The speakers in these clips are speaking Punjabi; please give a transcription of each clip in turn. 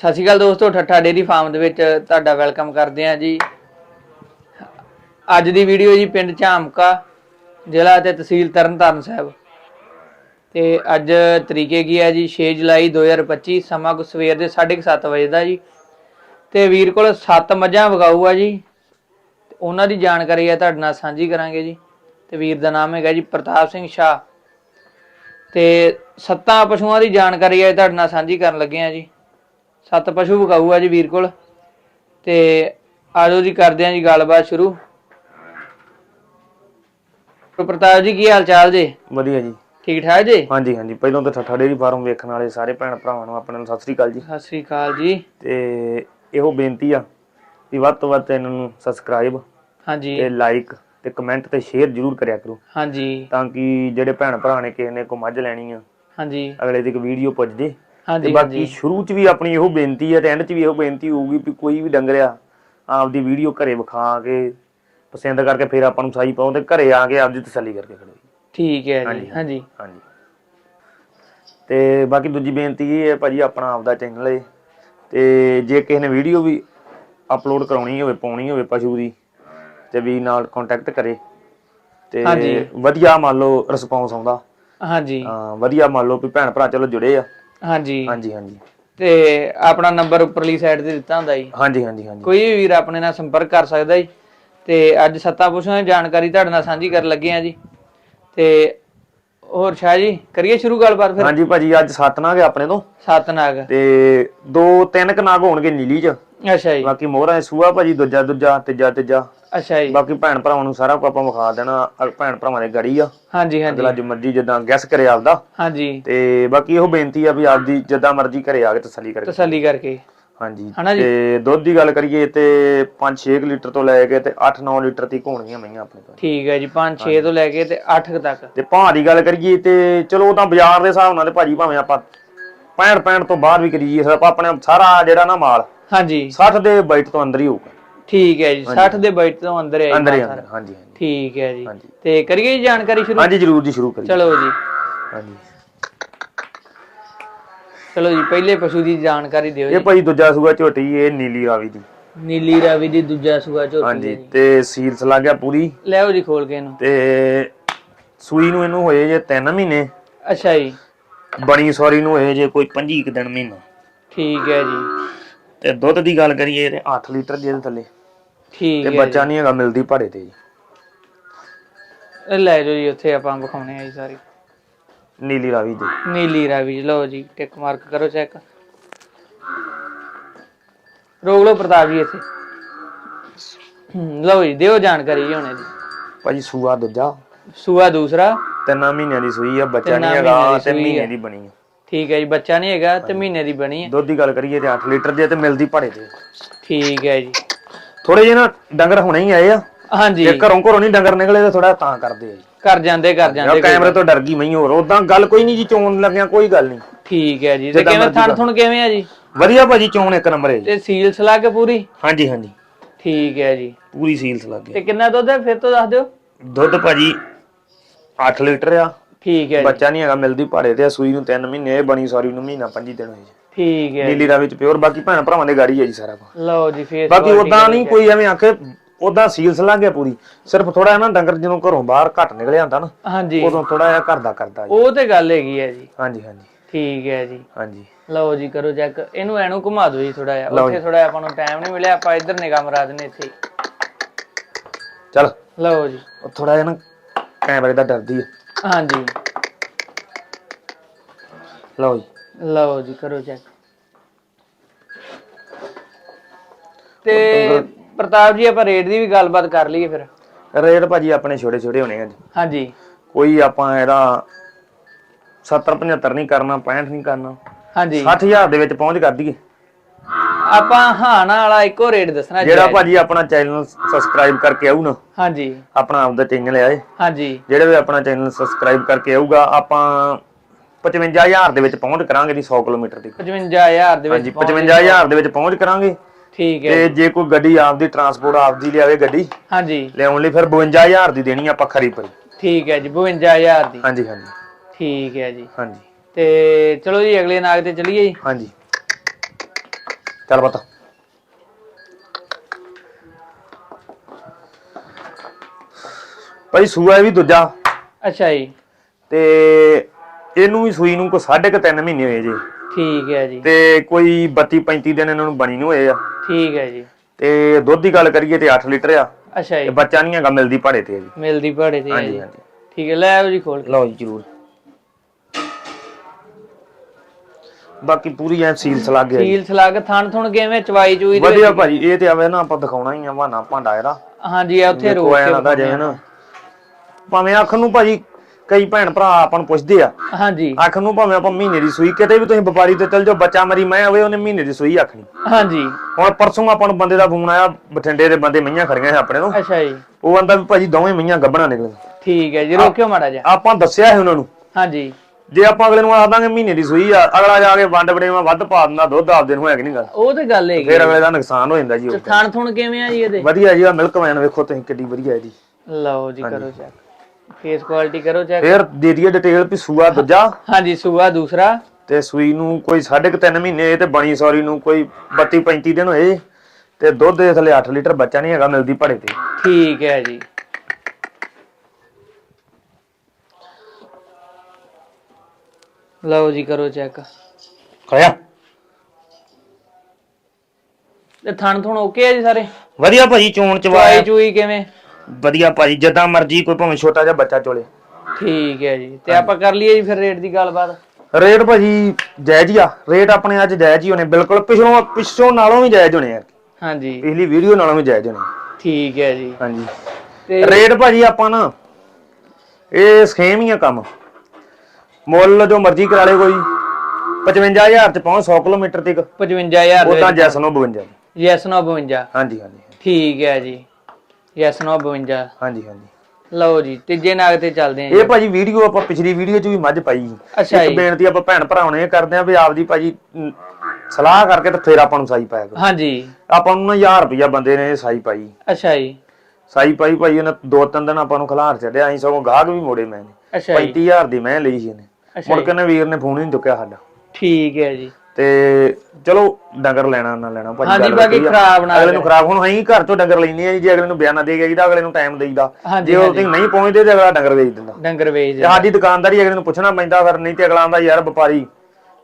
ਸਤਿ ਸ਼੍ਰੀ ਅਕਾਲ ਦੋਸਤੋ, ਠੱਠਾ ਡੇਰੀ ਫਾਰਮ ਦੇ ਵਿੱਚ ਤੁਹਾਡਾ ਵੈਲਕਮ ਕਰਦੇ ਹਾਂ ਜੀ। ਅੱਜ ਦੀ ਵੀਡੀਓ ਜੀ ਪਿੰਡ ਝਾਮਕਾ, ਜ਼ਿਲ੍ਹਾ ਤੇ ਤਹਿਸੀਲ ਤਰਨਤਾਰਨ ਸਾਹਿਬ। ਤੇ ਅੱਜ ਤਰੀਕੇ ਕੀ ਹੈ ਜੀ? 6 ਜੁਲਾਈ 2025 ਸਮਾਂ ਕੁ ਸਵੇਰ ਦੇ 7:30 ਵਜੇ ਦਾ ਜੀ। ਤੇ ਵੀਰ ਕੋਲ 7 ਮੱਝਾਂ ਵਗਾਊ ਆ ਜੀ। ਤੇ ਉਹਨਾਂ ਦੀ ਜਾਣਕਾਰੀ ਹੈ, ਤੁਹਾਡੇ ਨਾਲ ਸਾਂਝੀ ਕਰਾਂਗੇ ਜੀ। ਤੇ ਵੀਰ ਦਾ ਨਾਮ ਹੈਗਾ ਜੀ ਪ੍ਰਤਾਪ ਸਿੰਘ ਸ਼ਾਹ। ਤੇ ਸੱਤਾਂ ਪਸ਼ੂਆਂ ਦੀ ਜਾਣਕਾਰੀ ਹੈ, ਤੁਹਾਡੇ ਨਾਲ ਸਾਂਝੀ ਕਰਨ ਲੱਗੇ ਆ ਜੀ। ਸੱਤ ਪਸ਼ੂ ਵਿਕਾਊ ਆ ਜੀ ਵੀਰ ਕੋਲ। ਤੇ ਆਜੋ ਜੀ ਕਰਦੇ ਆ ਜੀ ਗੱਲਬਾਤ ਸ਼ੁਰੂ। ਪ੍ਰਤਾਪ ਜੀ ਕੀ ਹਾਲ ਚਾਲ ਜੀ? ਵਧੀਆ ਜੀ। ਠੀਕ ਠਾਕ ਜੀ? ਹਾਂਜੀ ਹਾਂਜੀ। ਪਹਿਲਾਂ ਤਾਂ ਠੱਠਾ ਡੇਰੀ ਫਾਰਮ ਵੇਖਣ ਵਾਲੇ ਸਾਰੇ ਭੈਣ ਭਰਾਵਾਂ ਨੂੰ ਆਪਣੇ ਨੂੰ ਸਤਿ ਸ੍ਰੀ ਅਕਾਲ ਜੀ। ਸਤਿ ਸ੍ਰੀ ਅਕਾਲ ਜੀ। ਤੇ ਇਹੋ ਬੇਨਤੀ ਆ ਵੀ ਵੱਧ ਤੋਂ ਵੱਧ ਇਹਨਾਂ ਨੂੰ ਸਬਸਕ੍ਰਾਈਬ ਹਾਂਜੀ। ਤੇ ਲਾਈਕ ਤੇ ਕਮੈਂਟ ਤੇ ਸ਼ੇਅਰ ਜ਼ਰੂਰ ਕਰਿਆ ਕਰੋ। ਹਾਂਜੀ। ਤਾਂ ਕਿ ਜਿਹੜੇ ਭੈਣ ਭਰਾ ਨੇ ਕਿਸੇ ਨੇ ਕੋ ਮੱਝ ਲੈਣੀ ਆ ਹਾਂਜੀ। ਅਗਲੇ ਦੀ ਇੱਕ ਵੀਡੀਓ ਪੁੱਜ ਜੇ ਤੇ ਬਾਕੀ ਸ਼ੁਰੂ ਚ ਵੀ ਆਪਣੀ ਇਹੋ ਬੇਨਤੀ ਆ ਤੇ ਐਂਡ ਚ ਵੀ ਇਹੋ ਬੇਨਤੀ ਹੋਊਗੀ ਵੀ ਕੋਈ ਵੀ ਡੰਗਰ ਆ ਆਪਦੀ ਵੀਡੀਓ ਘਰੇ ਵਿਖਾ ਕੇ ਪਸੰਦ ਕਰਕੇ ਫਿਰ ਆਪਾਂ ਨੂੰ ਸਾਈ ਪਾਓ ਤੇ ਘਰੇ ਆ ਕੇ ਆਪਦੀ ਤਸੱਲੀ ਕਰਕੇ ਖੜੋ ਠੀਕ ਹੈ ਜੀ ਹਾਂਜੀ। ਹਾਂਜੀ। ਤੇ ਬਾਕੀ ਦੂਜੀ ਬੇਨਤੀ ਇਹ ਹੈ ਭਾਜੀ ਆਪਣਾ ਆਪਦਾ ਚੈਨਲ ਹੈ ਤੇ ਜੇ ਕਿਸੇ ਨੇ ਵੀਡੀਓ ਵੀ ਅਪਲੋਡ ਕਰਾਉਣੀ ਹੋਵੇ ਪਾਉਣੀ ਹੋਵੇ ਪਸ਼ੂ ਦੀ ਤੇ ਵੀ ਨਾਲ ਕੰਟੈਕਟ ਕਰੇ ਤੇ। ਵਧੀਆ ਮੰਨ ਲਓ ਰਿਸਪੌਂਸ ਆਉਂਦਾ। ਹਾਂਜੀ। ਹਾਂ ਵਧੀਆ ਮੰਨ ਲਓ ਵੀ ਭੈਣ ਭਰਾ ਚਲੋ ਜੁੜੇ ਆ। ਹਾਂਜੀ। ਹਾਂਜੀ ਹਾਂਜੀ। ਤੇ ਆਪਣਾ ਨੰਬਰ ਉੱਪਰਲੀ ਸਾਈਡ ਤੇ ਦਿੱਤਾ ਹੁੰਦਾ ਜੀ। ਹਾਂਜੀ ਹਾਂਜੀ ਹਾਂਜੀ। ਕੋਈ ਵੀ ਵੀਰ ਆਪਣੇ ਨਾਲ ਸੰਪਰਕ ਕਰ ਸਕਦਾ ਜੀ। ਤੇ ਅੱਜ ਸੱਤਾ ਪੁੱਛਾਂ ਦੀ ਜਾਣਕਾਰੀ ਤੁਹਾਡੇ ਨਾਲ ਸਾਂਝੀ ਕਰਨ ਲੱਗੇ ਆ ਜੀ। ਤੇ ਹੋਰ ਸ਼ਾਹ ਜੀ ਕਰੀਏ ਸ਼ੁਰੂ ਗੱਲਬਾਤ ਫਿਰ? ਹਾਂਜੀ ਭਾਜੀ ਅੱਜ ਸੱਤ ਨਾਗ ਆਪਣੇ ਤੋਂ। ਸੱਤ ਨਾਗ। ਤੇ ਦੋ ਤਿੰਨ ਕ ਨਾਗ ਹੋਣਗੇ ਨੀਲੀ ਚ। ਅੱਛਾ ਜੀ। ਬਾਕੀ ਮੋਹਰਾਂ ਸੂਆ ਭਾਜੀ ਦੂਜਾ ਦੂਜਾ ਤੀਜਾ ਤੀਜਾ। ਅੱਛਾ ਜੀ। ਬਾਕੀ ਭੈਣ ਭਰਾਵਾਂ ਨੂੰ ਸਾਰਾ ਆਪਾਂ ਵਿਖਾ ਦੇਣਾ ਅ- ਭੈਣ ਭਰਾਵਾਂ ਦੇ ਗੜੀ ਆ। ਹਾਂਜੀ ਹਾਂਜੀ। ਅਗਲਾ ਜੋ ਮਰਜ਼ੀ ਜਿੱਦਾਂ ਗੈਸ ਕਰੇ ਆਪਦਾ। ਹਾਂਜੀ। ਤੇ ਬਾਕੀ ਇਹੋ ਬੇਨਤੀ ਆ ਵੀ ਆਪਦੀ ਜਿੱਦਾਂ ਮਰਜ਼ੀ ਘਰੇ ਆ ਕੇ ਤਸੱਲੀ ਕਰੇ ਤਸੱਲੀ ਕਰਕੇ। ਹਾਂਜੀ। ਹਨਾ ਜੀ? ਤੇ ਦੁੱਧ ਦੀ ਗੱਲ ਕਰੀਏ ਤੇ 5-6 ਲੀਟਰ ਤੋਂ ਲੈ ਕੇ ਤੇ 8-9 ਲੀਟਰ ਤੱਕ ਹੋਣਗੀਆਂ ਮਈਆਂ ਆਪਣੇ ਕੋਲ। ਠੀਕ ਹੈ ਜੀ 5 6 ਤੋਂ ਲੈ ਕੇ ਤੇ 8 ਤੱਕ। ਤੇ ਭਾਅ ਦੀ ਗੱਲ ਕਰੀਏ ਤੇ ਚਲੋ ਉਹ ਤਾਂ ਬਾਜ਼ਾਰ ਦੇ ਹਿਸਾਬ ਨਾਲ ਤੇ ਭਾਜੀ ਭਾਵੇਂ ਆਪਾਂ 65 65 ਤੋਂ ਬਾਹਰ ਵੀ ਕਰੀਏ ਆਪਾਂ ਆਪਣੇ ਸਾਰਾ ਜਿਹੜਾ ਨਾ ਮਾਲ ਹਾਂਜੀ। 60 ਦੇ ਬਾਈਟ ਤੋਂ ਅੰਦਰ ਹੀ ਹੋਊਗਾ। ਠੀਕ ਹੈ ਜੀ 60 ਦੇ ਬਾਈਟ ਤੋਂ ਅੰਦਰ ਹੈ ਅੰਦਰ ਹੀ ਅੰਦਰ। ਹਾਂਜੀ ਹਾਂਜੀ। ਠੀਕ ਹੈ ਜੀ। ਤੇ ਕਰੀਏ ਜੀ ਜਾਣਕਾਰੀ ਸ਼ੁਰੂ? ਹਾਂਜੀ ਜਰੂਰ ਜੀ ਸ਼ੁਰੂ ਕਰੀਏ। ਚਲੋ ਜੀ। ਹਾਂਜੀ। ਚਲੋ ਜੀ ਪਹਿਲੇ ਪਸ਼ੂ ਦੀ ਜਾਣਕਾਰੀ ਦਿਓ ਇਹ ਜੀ। ਭਾਈ ਦੂਜਾ ਸੂਆ ਝੋਟੀ ਇਹ ਨੀਲੀ ਰਾਵੀ ਦੀ। ਨੀਲੀ ਰਾਵੀ ਦੀ ਦੂਜਾ ਸੂਆ ਝੋਟੀ ਹਾਂਜੀ ਤੇ ਸੀਲਸ ਲੱਗ ਗਿਆ ਪੂਰੀ। ਲੈਓ ਜੀ ਖੋਲ ਕੇ ਇਹਨੂੰ। ਤੇ ਸੂਈ ਨੂੰ ਇਹਨੂੰ ਹੋਏ ਜੇ 3 ਮਹੀਨੇ। ਅੱਛਾ ਜੀ। ਬਣੀ ਸੌਰੀ ਨੂੰ ਹੋਏ ਜੇ ਕੋਈ 25 ਕੁ ਦਿਨ ਮਹੀਨਾ। ਠੀਕ ਹੈ ਜੀ। ਤੇ ਦੁੱਧ ਦੀ ਗੱਲ ਕਰੀਏ ਤੇ 8 ਲੀਟਰ ਜੇ ਥੱਲੇ। ਠੀਕ ਤੇ ਹੈ ਬੱਚਾ ਨਹੀਂ ਹੈਗਾ ਮਿਲਦੀ ਭਾੜੇ ਤੇ ਜੀ। ਇਹ ਲੈ ਜਾਓ ਜੀ ਉੱਥੇ ਆਪਾਂ ਵਿਖਾਉਣੇ ਆ ਜੀ ਸਾਰੀ। ਨੀਲੀ ਰਾਵੀ ਦੀ। ਨੀਲੀ ਰਾਵੀ ਲਓ ਜੀ ਟਿਕ ਮਾਰਕ ਕਰੋ ਚੈੱਕ। ਰੋਕ ਲਓ ਪ੍ਰਤਾਪ ਜੀ ਇੱਥੇ। ਹਮ, ਲਓ ਜੀ ਦਿਓ ਜਾਣਕਾਰੀ ਜੀ ਹੁਣ ਭਾਜੀ ਸੂਆ ਦੂਜਾ। ਸੂਆ ਦੂਸਰਾ। ਤਿੰਨਾਂ ਮਹੀਨਿਆਂ ਦੀ ਸੂਈ ਆ ਬੱਚਾ ਤਿੰਨਾਂ ਨਹੀਂ ਮਹੀਨਿਆਂ ਹੈਗਾ ਦੀ ਤੇ ਸੂਈ ਮਹੀਨੇ। ਦੀ ਬਣੀ ਆ। ਠੀਕ ਹੈ ਜੀ ਬੱਚਾ ਨਹੀਂ ਹੈਗਾ ਤੇ ਮਹੀਨੇ ਦੀ ਬਣੀ ਹੈ। ਦੁੱਧ ਦੀ ਗੱਲ ਕਰੀਏ ਤੇ 8 ਲੀਟਰ ਜੇ ਤੇ ਮਿਲਦੀ ਭਾੜੇ ਤੇ ਠੀਕ ਹੈ ਜੀ। ਥੋੜੇ ਜਿਹੇ ਨਾ ਡੰਗਰ ਹੁਣੇ ਹੀ ਆਏ ਆ। ਹਾਂਜੀ। ਜੇ ਘਰੋਂ ਘਰੋਂ ਨਹੀਂ ਡੰਗਰ ਨਿਕਲੇ ਤਾਂ ਥੋੜਾ ਤਾਂ ਕਰਦੇ ਆ ਜੀ। ਕਰ ਜਾਂਦੇ ਕਰ ਜਾਂਦੇ ਕੈਮਰੇ ਤੋਂ ਡਰ ਗਈ ਮਈ ਹੋਰ। ਉਦਾਂ ਗੱਲ ਕੋਈ ਨਹੀਂ ਜੀ ਚੋਣ ਲੱਗਿਆ ਕੋਈ ਗੱਲ ਨਹੀਂ। ਠੀਕ ਹੈ ਜੀ। ਤੇ ਕਿਵੇਂ ਥਣ। ਥੁਣ ਕਿਵੇਂ ਆ ਜੀ? ਵਧੀਆ ਭਾਜੀ ਚੋਣ ਇੱਕ ਨੰਬਰ ਹੈ ਜੀ। ਤੇ ਸੀਲ ਸਲਾ ਕੇ ਪੂਰੀ? ਹਾਂਜੀ ਹਾਂਜੀ। ਠੀਕ ਹੈ ਜੀ। ਪੂਰੀ ਸੀਲਸ ਲੱਗ ਗਈ ਤੇ ਕਿੰਨਾ ਦੁੱਧ ਹੈ? ਫਿਰ ਤੋਂ ਦੱਸ ਦਿਓ। ਦੁੱਧ ਭਾਜੀ 8 ਲੀਟਰ ਆ। ਠੀਕ ਹੈ ਜੀ। ਬੱਚਾ ਨਹੀਂ ਹੈਗਾ ਮਿਲਦੀ ਭਾੜੇ ਤੇ ਆ, ਸੂਈ ਨੂੰ 3 ਮਹੀਨੇ ਇਹ ਬਣੀ ਸੌਰੀ ਨੂੰ ਮਹੀਨਾ 5 ਦਿਨ ਹੋਏ ਜੀ। ਠੀਕ ਹੈ ਨੀਲੀ ਰਾਵੀ ਚ ਪਿਓਰ ਬਾਕੀ ਭੈਣ ਭਰਾਵਾਂ ਦੇ ਗਾੜੀ ਹੈ ਜੀ ਸਾਰਾ ਕੁਛ। ਲਓ ਜੀ ਫੇਸ ਬਾਕੀ ਉਦਾਂ ਨਹੀਂ ਕੋਈ ਐਵੇਂ ਆਖੇ ਉਦਾਂ ਸੀਲਸ ਲੱਗ ਗਿਆ ਪੂਰੀ। ਸਿਰਫ ਥੋੜਾ ਨਾ ਡੰਗਰ ਜਦੋਂ ਘਰੋਂ ਬਾਹਰ ਘੱਟ ਨਿਕਲਿਆ ਹੁੰਦਾ ਨਾ ਹਾਂਜੀ। ਉਦੋਂ ਥੋੜਾ ਜਿਹਾ ਘਰ ਦਾ ਕਰਦਾ ਜੀ। ਉਹ ਤੇ ਗੱਲ ਹੈਗੀ ਹੈ ਜੀ। ਹਾਂਜੀ ਹਾਂਜੀ। ਠੀਕ ਹੈ ਜੀ। ਹਾਂਜੀ। ਲਓ ਜੀ ਕਰੋ ਚੈੱਕ। ਇਹਨੂੰ ਐਨੂੰ ਘੁਮਾ ਦਿਓ ਜੀ ਥੋੜਾ ਜਿਹਾ। ਲਓ ਉੱਥੇ ਥੋੜਾ ਆਪਾਂ ਨੂੰ ਟਾਈਮ ਨਹੀਂ ਮਿਲਿਆ ਆਪਾਂ ਇੱਧਰ ਨਿਗਾਹ ਮਰਾ ਦਿੰਨੇ ਇੱਥੇ। ਚਲ। ਲਓ ਜੀ। ਉਹ ਥੋੜਾ ਜਿਹਾ ਨਾ ਕੈਮਰੇ ਦਾ ਡਰਦੀ ਹੈ। ਹਾਂਜੀ। ਲਓ ਜੀ। ਲਓ ਜੀ ਕਰੋ ਚੈੱਕ ਤੇ ਪ੍ਰਤਾਪ ਜੀ ਆਪਾਂ ਰੇਟ ਦੀ ਵੀ ਗੱਲਬਾਤ ਕਰ ਲਈਏ ਫਿਰ। ਰੇਟ ਭਾਜੀ ਆਪਣੇ ਛੋਟੇ ਛੋਟੇ ਹੋਣੇ ਆ ਜੀ। ਹਾਂਜੀ। ਕੋਈ ਆਪਾਂ ਇਹਦਾ 70 75 ਨਹੀਂ ਕਰਨਾ 65 ਨਹੀਂ ਕਰਨਾ। ਹਾਂਜੀ। 60000 ਦੇ ਵਿੱਚ ਪਹੁੰਚ ਕਰ ਦਈਏ। ਆਪਾਂ ਹਾਨਾ ਵਾਲਾ ਇੱਕੋ ਰੇਟ ਦੱਸਣਾ ਜਿਹੜਾ ਭਾਜੀ ਆਪਣਾ ਚੈਨਲ ਸਬਸਕ੍ਰਾਈਬ ਕਰਕੇ ਆਊ ਨਾ ਹਾਂਜੀ। ਆਪਣਾ ਆਪਦਾ ਚੈਨਲ ਆਏ ਹਾਂਜੀ। ਜਿਹੜੇ ਵੀ ਆਪਣਾ ਚੈਨਲ ਸਬਸਕ੍ਰਾਈਬ ਕਰਕੇ ਆਊਗਾ ਆਪਾਂ 55000 ਦੇ ਵਿੱਚ ਪਹੁੰਚ ਕਰਾਂਗੇ ਦੀ 100 ਕਿਲੋਮੀਟਰ ਦੀ। 55000 ਦੇ ਵਿੱਚ ਹਾਂਜੀ 55000 ਦੇ ਵਿੱਚ ਪਹੁੰਚ ਕਰਾਂਗੇ। ਠੀਕ ਹੈ ਤੇ ਜੇ। ਕੋਈ ਗੱਡੀ ਆਪਦੀ ਟਰਾਂਸਪੋਰਟ ਆਪਦੀ ਲਿਆਵੇ ਗੱਡੀ ਹਾਂਜੀ। ਲਿਆਉਣ ਲਈ ਫਿਰ 52000 ਦੀ ਦੇਣੀ ਆਪਾਂ ਖਰੀ ਪਰੀ ਠੀਕ ਹੈ ਜੀ 52000 ਦੀ। ਹਾਂਜੀ ਹਾਂਜੀ। ਠੀਕ ਹੈ ਜੀ। ਹਾਂਜੀ। ਤੇ ਚਲੋ ਜੀ ਅਗਲੇ ਨਾਗ ਤੇ ਚਲੀਏ ਜੀ। ਹਾਂਜੀ। ਚੱਲ ਪਤਾ। ਭਾਈ ਸੂਆ ਇਹ ਵੀ ਦੂਜਾ। ਅੱਛਾ ਜੀ। ਤੇ ਇਹਨੂੰ ਵੀ ਸੂਈ ਨੂੰ ਕੋ ਸਾਢੇ ਕੁ ਤਿੰਨ ਮਹੀਨੇ ਹੋਏ ਜੀ। ਠੀਕ ਹੈ ਜੀ। ਤੇ ਕੋਈ 32 35 ਦਿਨ ਇਹਨਾਂ ਨੂੰ ਬਣੀ ਨੂੰ ਹੋਏ ਆ। ਠੀਕ ਹੈ ਜੀ। ਤੇ ਦੁੱਧ ਦੀ ਗੱਲ ਕਰੀਏ ਤੇ 8 ਲੀਟਰ ਆ। ਅੱਛਾ ਤੇ ਜੀ ਬੱਚਾ ਨਹੀਂ ਹੈਗਾ ਮਿਲਦੀ ਭਾੜੇ ਤੇ ਆ ਜੀ। ਮਿਲਦੀ ਭਾੜੇ ਤੇ ਹੈ ਹਾਂਜੀ ਜੀ ਹਾਂਜੀ। ਠੀਕ ਹੈ ਲੈ ਆਓ ਜੀ ਖੋਲ ਕੇ। ਲਓ ਜੀ ਜਰੂਰ। ਬਾਕੀ ਪੂਰੀ ਐ ਸੀਲ ਸਲਾਗ ਗਿਆ ਜੀ ਸੀਲ ਸਲਾਗ ਥਣ ਥੁਣ ਕਿਵੇਂ ਚਵਾਈ ਚੂਈ ਦੇ ਵਧੀਆ ਭਾਜੀ ਇਹ ਤੇ ਆਵੇ ਨਾ ਆਪਾਂ ਦਿਖਾਉਣਾ ਹੀ ਆ ਵਾਨਾ ਭਾਂਡਾ ਇਹਦਾ। ਹਾਂਜੀ ਆ ਉੱਥੇ ਰੋਕ ਕੇ ਲੱਗਦਾ ਜਿਵੇਂ ਨਾ ਭਾਵੇਂ ਅੱਖ ਨੂੰ ਭਾਜੀ ਕਈ ਭੈਣ ਭਰਾ ਆਪਾਂ ਨੂੰ ਪੁੱਛਦੇ ਆ। ਹਾਂਜੀ। ਅੱਖ ਨੂੰ ਭਾਵੇਂ ਆਪਾਂ ਮਹੀਨੇ ਦੀ ਸੂਈ ਕਿਤੇ ਵੀ ਤੁਸੀਂ ਵਪਾਰੀ ਤੇ ਚਲ ਜਾਓ ਬੱਚਾ ਮਰੀ ਮੈਂ ਹੋਵੇ ਉਹਨੇ ਮਹੀਨੇ ਦੀ ਸੂਈ ਆਖਣੀ। ਹਾਂਜੀ। ਹੁਣ ਪਰਸੋਂ ਆਪਾਂ ਨੂੰ ਬੰਦੇ ਦਾ ਫੋਨ ਆਇਆ ਬਠਿੰਡੇ ਦੇ ਬੰਦੇ ਮਈਆਂ ਖੜੀਆਂ ਸੀ ਆਪਣੇ ਤੋਂ ਅੱਛਾ ਜੀ। ਉਹ ਕਹਿੰਦਾ ਵੀ ਭਾਜੀ ਦੋਵੇਂ ਮਈਆਂ ਗੱਬਣਾ ਨਿਕਲੀਆਂ। ਠੀਕ ਹੈ ਜੀ ਰੋਕਿਓ ਮਾੜਾ ਜਿਹਾ। ਆਪਾਂ ਦੱਸਿਆ ਸੀ ਉਹਨਾਂ ਨੂੰ। ਹਾਂਜੀ। ਜੇ ਆਪਾਂ ਅਗਲੇ ਨੂੰ ਆਖ ਦਾਂਗੇ ਮਹੀਨੇ ਦੀ ਸੂਈ ਆ ਅਗਲਾ ਜਾ ਕੇ ਵੰਡ ਵੜੇਵਾ ਵੱਧ ਪਾ ਦਿੰਦਾ ਦੁੱਧ ਆਪਦੇ ਨੂੰ ਹੋਇਆ ਕਿ ਨਹੀਂ ਗੱਲ। ਉਹ ਤੇ ਗੱਲ ਹੈਗੀ ਫਿਰ ਅਗਲੇ ਦਾ ਨੁਕਸਾਨ ਹੋ ਜਾਂਦਾ ਜੀ ਉਹ ਥਣ ਥੁਣ ਕਿਵੇਂ ਆ ਜੀ ਇਹਦੇ? ਵਧੀਆ ਜੀ ਆ ਮਿਲਕ ਵੈਨ ਵੇਖੋ ਤੁਸੀਂ ਕਿੱਡੀ ਵਧੀਆ ਇਹਦੀ। ਲਓ ਜੀ ਕਰੋ ਚੈੱਕ ਫੇਸ ਕੁਆਲਿਟੀ ਕਰੋ ਚੈੱਕ ਫਿਰ ਦੇ ਦਈਏ ਡਿਟੇਲ ਵੀ ਸੂਆ ਦੂਜਾ। ਹਾਂਜੀ ਸੂਆ ਦੂਸਰਾ। ਤੇ ਸੂਈ ਨੂੰ ਕੋਈ 3.5 ਮਹੀਨੇ ਤੇ ਬਣੀ ਸੌਰੀ ਨੂੰ ਕੋਈ 32 35 ਦਿਨ ਹੋਏ। ਤੇ ਦੁੱਧ ਦੇ ਥੱਲੇ 8 ਲੀਟਰ ਬੱਚਾ ਨਹੀਂ ਹੈਗਾ ਮਿਲਦੀ ਭੜੇ ਤੇ। ਠੀਕ ਹੈ ਜੀ। ਲਓ ਜੀ ਕਰੋ ਚੈੱਕ। ਖਾਇਆ ਤੇ ਥਣ ਥੁਣ ਓਕੇ ਆ ਜੀ ਸਾਰੇ? ਵਧੀਆ ਭਾਜੀ ਚੋਣ ਚਵਾਈ ਚੂਈ ਕਿਵੇਂ? ਵਧੀਆ ਭਾਜੀ ਜਦਾਂ ਮਰਜ਼ੀ ਕੋਈ ਭਾਵੇਂ ਛੋਟਾ ਜਿਹਾ ਬੱਚਾ ਚੋਲੇ। ਠੀਕ ਹੈ ਜੀ। ਤੇ ਆਪਾਂ ਕਰ ਲਈਏ ਜੀ ਫਿਰ ਰੇਟ ਦੀ ਗੱਲਬਾਤ। ਰੇਟ ਭਾਜੀ ਜਾਇਜ਼ ਹੀ ਆ। ਰੇਟ ਆਪਣੇ ਅੱਜ ਜਾਇਜ਼ ਹੀ ਹੋਣੇ। ਬਿਲਕੁਲ ਪਿਛਲੋਂ ਪਿਛੋਂ ਨਾਲੋਂ ਵੀ ਜਾਇਜ਼ ਹੋਣੇ ਯਾਰ ਹਾਂਜੀ। ਪਿਛਲੀ ਵੀਡੀਓ ਨਾਲੋਂ ਵੀ ਜਾਇਜ਼ ਹੋਣੇ ਠੀਕ ਹੈ ਜੀ। ਹਾਂਜੀ। ਤੇ ਰੇਟ ਭਾਜੀ ਆਪਾਂ ਨਾ ਇਹ ਸਕੇਮ ਹੀ ਆ ਕੰਮ। ਮੁੱਲ ਜੋ ਮਰਜ਼ੀ ਕਰਾ ਲੇ ਕੋਈ। 55000 ਚ ਪਹੁੰਚ 100 ਕਿਲੋਮੀਟਰ ਤੱਕ। 55000 ਉਹ ਤਾਂ ਜੈਸ ਨੂੰ 52 ਯੈਸ ਨੋ 52 ਹਾਂਜੀ ਹਾਂਜੀ। ਠੀਕ ਹੈ ਜੀ। ਯੈਸ ਨੋ 52 ਹਾਂਜੀ ਹਾਂਜੀ। ਲਓ ਜੀ ਤੀਜੇ ਨਾਗ ਤੇ ਚੱਲਦੇ ਆਂ ਇਹ ਭਾਜੀ ਵੀਡੀਓ ਆਪਾਂ ਪਿਛਲੀ ਵੀਡੀਓ 'ਚ ਵੀ ਮੱਝ ਪਾਈ। ਅੱਛਾ ਜੀ। ਬੇਨਤੀ ਆਪਾਂ ਭੈਣ ਭਰਾਵਾਂ ਨੂੰ ਇਹ ਕਰਦੇ ਆ ਵੀ ਆਪਦੀ ਭਾਜੀ ਸਲਾਹ ਕਰਕੇ ਤੇ ਫੇਰ ਆਪਾਂ ਨੂੰ ਸਾਈ ਪਾਇਆ ਕਰੋ। ਹਾਂਜੀ। ਆਪਾਂ ਨੂੰ ਨਾ 1000 ਰੁਪਇਆ ਬੰਦੇ ਨੇ ਸਾਈ ਪਾਈ। ਅੱਛਾ ਜੀ। ਸਾਈ ਪਾਈ ਭਾਈ ਉਹਨੇ ਦੋ ਤਿੰਨ ਦਿਨ ਆਪਾਂ ਨੂੰ ਖਿਲਾਰ ਛੱਡਿਆ ਅਸੀਂ ਸਗੋਂ ਗਾਹਕ ਵੀ ਮੋੜੇ ਮੈਂ ਨੇ। ਅੱਛਾ ਜੀ। 35000 ਦੀ ਮੈਂ ਲਈ ਸੀ ਇਹਨੇ। ਮੁੜ ਕੇ ਨੇ ਵੀਰ ਨੇ ਫੋਨ ਹੀ ਨਹੀਂ ਚੁੱਕਿਆ ਸਾਡਾ। ਠੀਕ ਹੈ ਜੀ। ਤੇ ਚਲੋ ਡੰਗਰ ਲੈਣਾ ਨਾ ਲੈਣਾ ਭਾਜੀ ਹਾਂਜੀ, ਬਾਕੀ। ਖਰਾਬ ਨਾ ਅਗਲੇ ਨੂੰ ਖਰਾਬ ਹੁਣ ਅਸੀਂ ਘਰ ਚੋਂ ਡੰਗਰ ਲੈਣੇ ਆ ਜੀ, ਜੇ ਅਗਲੇ ਨੂੰ ਬਿਆਨਾ ਦੇ ਗਿਆ ਤਾਂ ਅਗਲੇ ਨੂੰ ਟਾਈਮ ਦੇਈਦਾ। ਜੇ ਉਹ ਤੇ ਨਹੀਂ ਪਹੁੰਚਦੇ ਤੇ ਅਗਲਾ ਡੰਗਰ ਵੇਚ ਦਿੰਦਾ। ਡੰਗਰ ਵੇਚ ਤੇ ਸਾਡੀ ਦੁਕਾਨਦਾਰੀ ਅਗਲੇ ਨੂੰ ਪੁੱਛਣਾ ਪੈਂਦਾ ਫਿਰ ਨਹੀਂ ਤੇ ਅਗਲਾ ਆਂਦਾ ਯਾਰ ਵਪਾਰੀ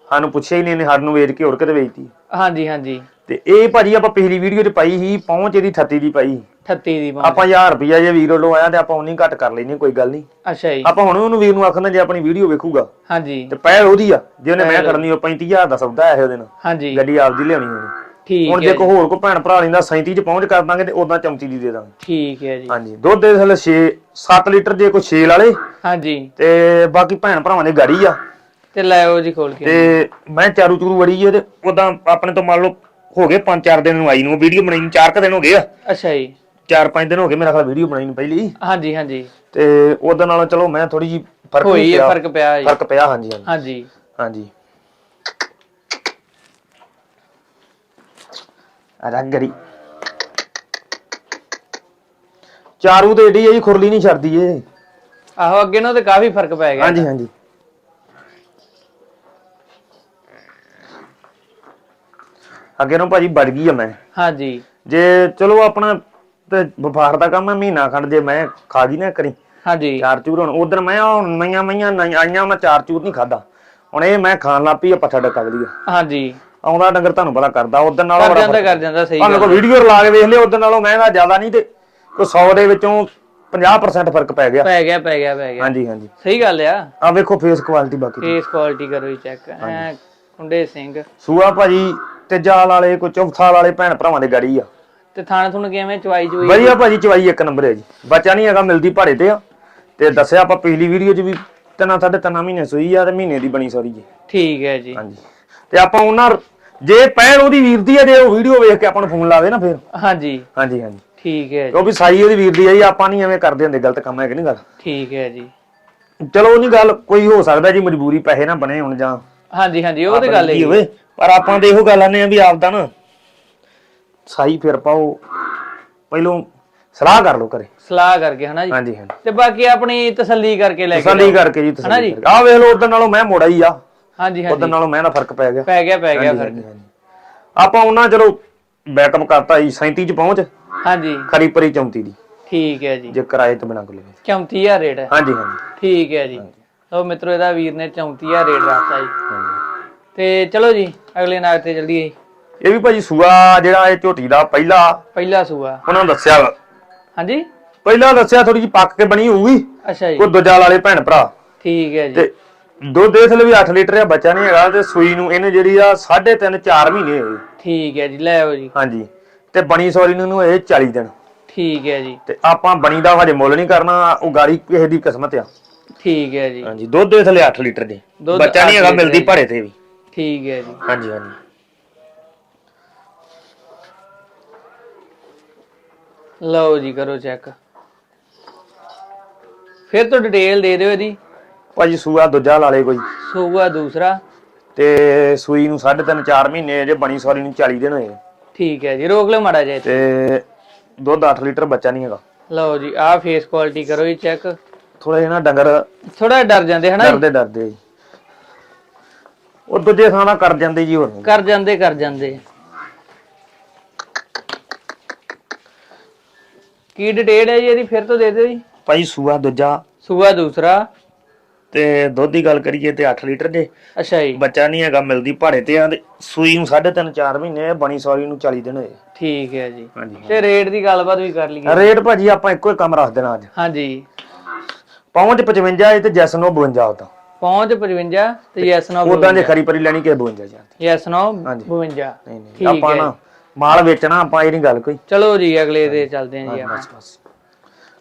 ਸਾਨੂੰ ਪੁੱਛਿਆ ਹੀ ਨਹੀਂ ਇਹਨੇ ਸਾਨੂੰ ਵੇਚ ਕੇ ਹੋਰ ਕਿਤੇ ਵੇਚਤੀ। ਹਾਂਜੀ ਹਾਂਜੀ। ਤੇ ਇਹ ਭਾਜੀ ਆਪਾਂ ਪਿਛਲੀ ਵੀਡੀਓ 'ਚ ਪਾਈ ਸੀ ਪਹੁੰਚ ਇਹਦੀ 38 ਦੀ ਪਾਈ 38 ਦੀ ਪਹੁੰਚ ਆਪਾਂ 1000 ਰੁਪਿਆ ਜੇ ਵੀਰੋ ਲੋ ਆਇਆ ਤੇ ਆਪਾਂ ਉਨੀ ਘੱਟ ਕਰ ਲੈਣੀ ਕੋਈ ਗੱਲ ਨਹੀਂ। ਅੱਛਾ ਜੀ। ਆਪਾਂ ਹੁਣ ਉਹਨੂੰ ਵੀਰ ਨੂੰ ਆਖਣਾ ਜੇ ਆਪਣੀ ਵੀਡੀਓ ਵੇਖੂਗਾ ਹਾਂਜੀ। ਤੇ ਪਹਿਲ ਉਹਦੀ ਆ ਜੇ ਉਹਨੇ ਮੈਂ ਕਰਨੀ ਉਹ 35000 ਦਾ ਸੌਦਾ ਹੈ ਉਹਦੇ ਨਾਲ ਹਾਂਜੀ। ਗੱਡੀ ਆਪਦੀ ਲਿਆਉਣੀ ਉਹਨੇ। ਠੀਕ ਹੁਣ ਜੇ ਕੋ ਹੋਰ ਕੋ ਭੈਣ ਭਰਾ ਲੈਂਦਾ 37 ਚ ਪਹੁੰਚ ਕਰ ਦਾਂਗੇ ਤੇ ਉਦਾਂ 34 ਦੀ ਦੇ ਦਾਂਗੇ। ਠੀਕ ਹੈ ਜੀ। ਹਾਂਜੀ ਦੁੱਧ ਦੇ ਥੱਲੇ 6 7 ਲੀਟਰ ਜੇ ਕੋਈ 6 ਵਾਲੇ ਹਾਂਜੀ। ਤੇ ਬਾਕੀ ਭੈਣ ਭਰਾਵਾਂ ਦੀ ਗਾੜੀ ਆ। ਤੇ ਲੈ ਆਓ ਜੀ ਖੋਲ ਕੇ। ਤੇ ਮੈਂ ਚਾਰੂ ਚੂਰੂ ਵੜੀ ਏ ਤੇ ਉਦਾਂ ਆਪਣੇ ਤੋਂ ਮੰਨ ਲਓ ਹੋ ਗਏ 5-4 ਦਿਨ ਨੂੰ ਆਈ ਨੂੰ ਵੀਡੀਓ ਬਣਾਈ ਨੂੰ 4 ਦਿਨ ਹੋ ਗਏ ਆ। ਅੱਛਾ ਜੀ। 4-5 ਦਿਨ ਹੋ ਗਏ ਮੇਰਾ ਖਿਆਲ ਵੀਡੀਓ ਬਣਾਈ ਨੂੰ ਪਹਿਲੀ। ਹਾਂਜੀ ਹਾਂਜੀ। ਤੇ ਉਹਦੇ ਨਾਲੋਂ ਚਲੋ ਮੈਂ ਥੋੜੀ ਜੀ ਫ਼ਰਕ ਹੋਈ ਹੈ ਪਿਆ। ਫ਼ਰਕ ਪਿਆ ਜੀ। ਫ਼ਰਕ ਪਿਆ ਹਾਂਜੀ ਹਾਂਜੀ। ਹਾਂਜੀ। ਹਾਂਜੀ। ਰੰਗਰੀ ਚਾਰੂ ਤੇ ਏਡੀ ਜੀ ਖੁਰਲੀ ਨਹੀਂ ਛੱਡਦੀ ਏ। ਆਹੋ ਅੱਗੇ ਨੂੰ ਤੇ ਕਾਫੀ ਫ਼ਰਕ ਪੈ ਗਿਆ। ਹਾਂਜੀ ਹਾਂਜੀ। ਅੱਗੇ ਨੂੰ ਭਾਜੀ ਵੜ ਗਈ ਆ ਮੈਂ। ਹਾਂਜੀ। ਜੇ ਚਲੋ ਆਪਣਾ ਤੇ ਵਪਾਰ ਦਾ ਕੰਮ ਹੈ ਮਹੀਨਾ ਖੰਡ ਜੇ ਮੈਂ ਖਾ ਨਾ ਕਰੀ ਹਾਂਜੀ। ਚਾਰ ਚੂਰ ਹੁਣ। ਉਧਰ ਮੈਂ ਹੁਣ ਮਈਆਂ ਮਈਆਂ ਨਹੀਂ ਆਈਆਂ ਮੈਂ ਚਾਰ ਚੂਰ ਨਹੀਂ ਖਾਦਾ ਹੁਣ ਇਹ ਮੈਂ ਖਾਣ ਲੱਗ ਪਈ ਆ ਪੱਠਾ ਡੱਕਾ ਗਲੀ ਹਾਂਜੀ। ਆਉਂਦਾ ਡੰਗਰ ਤੁਹਾਨੂੰ ਪਤਾ ਕਰਦਾ ਉਧਰ ਨਾਲੋਂ ਕਰ ਜਾਂਦਾ ਕਰ ਜਾਂਦਾ ਸਹੀ ਗੱਲ ਕੋਈ ਵੀਡੀਓ ਲਾ ਕੇ ਵੇਖ ਲਿਓ ਉਧਰ ਨਾਲੋਂ ਮਹਿੰਗਾ ਜ਼ਿਆਦਾ ਨਹੀਂ ਤੇ ਕੋਈ 100 ਦੇ ਵਿੱਚੋਂ 50% ਫ਼ਰਕ ਪੈ ਗਿਆ। ਪੈ ਗਿਆ ਪੈ ਗਿਆ ਪੈ ਗਿਆ। ਹਾਂਜੀ ਹਾਂਜੀ। ਸਹੀ ਗੱਲ ਆ। ਆ ਵੇਖੋ ਫੇਸ ਕੁਆਲਿਟੀ ਬਾਕੀ। ਫੇਸ ਕੁਆਲਿਟੀ ਕਰੋ ਜੀ ਚੈੱਕ ਕੁੰਡੇ ਸਿੰਘ। ਸੂਆ ਭਾਜੀ ਤੇ ਜਾਲ ਵਾਲੇ ਕੋਈ ਚੌਥਾਲ ਵਾਲੇ ਭੈਣ ਭਰਾਵਾਂ ਦੇ ਗਾੜੀ ਆ। ਤੇ ਥਾਣੇ ਥੁਣ ਕਿਵੇਂ ਚਵਾਈ ਚੁਈ ਵਧੀਆ ਭਾਜੀ ਚਵਾਈ ਇੱਕ ਨੰਬਰ ਹੈ ਜੀ। ਬੱਚਾ ਨਹੀਂ ਹੈਗਾ ਮਿਲਦੀ ਭਾੜੇ ਤੇ ਆ। ਤੇ ਦੱਸਿਆ ਆਪਾਂ ਪਿਛਲੀ ਵੀਡੀਓ 'ਚ ਵੀ ਤਿੰਨਾਂ ਸਾਢੇ ਤਿੰਨਾਂ ਮਹੀਨੇ ਸੂਈ ਆ ਤੇ ਮਹੀਨੇ ਦੀ ਬਣੀ ਸੌਰੀ ਜੀ। ਠੀਕ ਹੈ ਜੀ। ਹਾਂਜੀ। ਤੇ ਆਪਾਂ ਉਹਨਾਂ ਜੇ ਪਹਿਲ ਉਹਦੀ ਵੀਰ ਦੀ ਆ ਜੇ ਉਹ ਵੀਡੀਓ ਵੇਖ ਕੇ ਆਪਾਂ ਨੂੰ ਫੋਨ ਲਾਵੇ ਨਾ ਫਿਰ। ਹਾਂਜੀ। ਹਾਂਜੀ ਹਾਂਜੀ। ਠੀਕ ਹੈ ਜੀ। ਉਹ ਵੀ ਸਾਈ ਉਹਦੀ ਵੀਰ ਦੀ ਆ ਜੀ ਆਪਾਂ ਨਹੀਂ ਐਵੇਂ ਕਰਦੇ ਹੁੰਦੇ ਗਲਤ ਕੰਮ ਹੈ ਕਿ ਨਹੀਂ ਗੱਲ? ਠੀਕ ਹੈ ਜੀ। ਚਲੋ ਉਹ ਨਹੀਂ ਗੱਲ ਕੋਈ ਹੋ ਸਕਦਾ ਜੀ ਮਜਬੂਰੀ ਪੈਸੇ ਨਾ ਬਣੇ ਹੁਣ ਜਾਂ ਹਾਂਜੀ ਹਾਂਜੀ ਉਹ ਤੇ ਗੱਲ ਹੈ। ਪਰ ਆਪਾਂ ਤੇ ਇਹੋ ਗੱਲ ਆਨੇ ਆ ਵੀ ਆਪਦਾ ਨਾ ਸਾਈ ਫਿਰ ਪਾਓ। ਪਹਿਲੋਂ ਸਲਾਹ ਕਰ ਲਓ ਕਰੇ ਸਲਾਹ ਕਰਕੇ ਹਨਾ ਜੀ? ਹਾਂਜੀ ਹਾਂਜੀ। ਤੇ ਬਾਕੀ ਆਪਣੀ ਤਸੱਲੀ ਕਰਕੇ ਲੈ ਕੇ ਤਸੱਲੀ ਜਾਓ। ਕਰਕੇ ਜੀ ਹਨਾ ਤਸੱਲੀ ਜੀ? ਕਰਕੇ। ਆ ਵੇਖ ਲਓ ਉਦੋਂ ਨਾਲੋਂ ਮੈਂ ਮੋੜਾ ਹੀ ਆ। ਹਾਂਜੀ ਉਦੋਂ ਹਾਂਜੀ ਨਾਲੋਂ ਮੈਂ ਦਾ ਫ਼ਰਕ ਪੈ ਗਿਆ। ਪੈ ਗਿਆ ਪੈ ਗਿਆ ਹਾਂਜੀ, ਫ਼ਰਕ। ਹਾਂਜੀ, ਹਾਂਜੀ। ਆਪਾਂ ਉਹਨਾਂ ਚਲੋ ਬੈਕਅਪ ਕਰਤਾ ਜੀ 37 ਚ ਪਹੁੰਚ। ਹਾਂਜੀ। ਖਰੀ ਪਰੀ 34 ਦੀ। ਠੀਕ ਹੈ ਜੀ। ਜੇ ਕਿਰਾਏ ਤੋਂ ਬਿਨਾਂ ਕੋਲੇ 34000 ਰੇਟ ਹੈ। ਹਾਂਜੀ ਹਾਂਜੀ। ਠੀਕ ਹੈ ਜੀ। ਲਓ ਮਿੱਤਰੋ ਇਹਦਾ ਵੀਰ ਨੇ 34000 ਰੇਟ ਰੱਖਤਾ ਜੀ। ਹਾਂਜੀ। ਤੇ ਚਲੋ ਜੀ ਅਗਲੇ ਨਾਗ ਤੇ ਜਲਦੀ ਇਹ ਵੀ ਭਾਜੀ ਸੂਆ ਜਿਹੜਾ ਇਹ ਝੋਟੀ ਦਾ ਪਹਿਲਾ। ਪਹਿਲਾ ਸੂਆ। ਉਹਨਾਂ ਨੂੰ ਦੱਸਿਆ ਵਾ। ਹਾਂਜੀ? ਪਹਿਲਾਂ ਦੱਸਿਆ ਥੋੜੀ ਜਿਹੀ ਪੱਕ ਕੇ ਬਣੀ ਹੋਊਗੀ। ਅੱਛਾ ਜੀ। ਉਹ ਦੂਜਾ ਵਾਲੇ ਭੈਣ ਭਰਾ। ਠੀਕ ਹੈ ਜੀ। ਤੇ ਦੁੱਧ ਦੇ ਥਲੇ ਵੀ 8 ਲੀਟਰ ਆ ਬੱਚਾ ਨਹੀਂ ਹੈਗਾ ਤੇ ਸੂਈ ਨੂੰ ਇਹਨੇ ਜਿਹੜੀ ਆ 3.5 4 ਮਹੀਨੇ ਹੋਏ ਠੀਕ ਹੈ ਜੀ ਲੈ ਆਓ ਜੀ। ਹਾਂਜੀ। ਤੇ ਬਣੀ ਸੌਰੀ ਨੂੰ ਇਹਨੂੰ ਇਹ 40 ਦਿਨ। ਠੀਕ ਹੈ ਜੀ। ਤੇ ਆਪਾਂ ਬਣੀ ਦਾ ਹਜੇ ਮੁੱਲ ਨਹੀਂ ਕਰਨਾ ਉਹ ਗਾੜੀ ਕਿਸੇ ਦੀ ਕਿਸਮਤ ਆ। ਠੀਕ ਹੈ ਜੀ। ਹਾਂਜੀ ਦੁੱਧ ਦੇ ਥਲੇ 8 ਲੀਟਰ ਦੇ। ਦੁੱਧ ਬੱਚਾ ਨਹੀਂ ਅੱਠ ਹੈਗਾ ਲੀਟਰ ਮਿਲਦੀ ਜੀ। ਭਾੜੇ ਤੇ ਵੀ। ਠੀਕ ਹੈ ਜੀ। ਹਾਂਜੀ ਹਾਂਜੀ। ਲਓ ਜੀ ਕਰੋ ਚੈੱਕ ਫਿਰ ਤੋਂ ਡਿਟੇਲ ਦੇ ਦਿਓ ਇਹਦੀ। ਭਾਜੀ ਸੂਆ ਦੂਜਾ ਲਾ ਲੇ ਕੋਈ। ਸੂਆ ਦੂਸਰਾ। ਤੇ ਸੂਈ ਨੂੰ 3.5 4 ਮਹੀਨੇ ਜੇ ਬਣੀ ਸੌਰੀ ਨੂੰ 40 ਦਿਨ ਹੋਏ। ਠੀਕ ਹੈ ਜੀ ਰੋਕ ਲਓ ਮਾੜਾ ਜਿਹਾ। ਤੇ ਦੁੱਧ 8 ਲੀਟਰ ਬੱਚਾ ਨਹੀਂ ਹੈਗਾ। ਲਓ ਜੀ ਆਹ ਫੇਸ ਕੁਆਲਿਟੀ ਕਰੋ ਜੀ ਚੈੱਕ ਥੋੜਾ ਜਿਹਾ ਨਾ ਡੰਗਰ ਥੋੜਾ ਡਰ ਜਾਂਦੇ ਹਨਾ? ਡਰਦੇ ਡਰਦੇ। ਜੀ ਉਹ ਦੂਜੇ ਥਾਂ ਕਰ ਜਾਂਦੇ ਜੀ ਹੋਰ। ਕਰ ਜਾਂਦੇ ਕਰ ਜਾਂਦੇ। ਕੀ ਡਿਟੇਲ ਹੈ ਜੀ ਇਹਦੀ? ਫਿਰ ਤੋਂ ਦੇ ਦਿਓ ਜੀ। ਭਾਈ ਸੂਆ ਦੂਜਾ। ਸੂਆ ਦੂਸਰਾ। ਤੇ ਦੁੱਧ ਦੀ ਗੱਲ ਕਰੀਏ ਤੇ 8 ਲੀਟਰ ਦੇ ਅੱਛਾ ਜੀ। ਬੱਚਾ ਨਹੀਂ ਹੈਗਾ ਮਿਲਦੀ ਭਾੜੇ ਤੇ ਆ ਤੇ ਸੂਈ ਨੂੰ 3.5 4 ਮਹੀਨੇ ਬਣੀ ਸੌਰੀ ਨੂੰ 40 ਦਿਨ ਹੋਏ। ਠੀਕ ਹੈ ਜੀ। ਹਾਂਜੀ। ਤੇ ਰੇਟ ਦੀ ਗੱਲਬਾਤ ਵੀ ਕਰ ਲਈਏ। ਰੇਟ ਭਾਜੀ ਆਪਾਂ ਇੱਕੋ ਹੀ ਕੰਮ ਰੱਖ ਦੇਣਾ ਅੱਜ। ਹਾਂਜੀ। ਪਹੁੰਚ 55 ਹੈ ਤੇ ਜੈਸ ਨੂੰ 52 ਉਦਾਂ ਪਹੁੰਚ 55 ਤੇ ਯੈਸ ਨੋ ਉਦਾਂ ਜੇ ਖਰੀ ਪਰੀ ਲੈਣੀ ਕਿ 52 ਜਾਂਦੀ ਯੈਸ ਨੋ ਹਾਂਜੀ। 52 ਨਹੀਂ ਨਹੀਂ ਆਪਾਂ ਨਾ ਮਾਲ ਵੇਚਣਾ ਆਪਾਂ ਇਹ ਨਹੀਂ ਗੱਲ ਕੋਈ। ਚਲੋ ਜੀ ਅਗਲੇ ਦੇ ਚੱਲਦੇ ਹਾਂ ਜੀ ਆਪਾਂ। ਬਸ ਬਸ।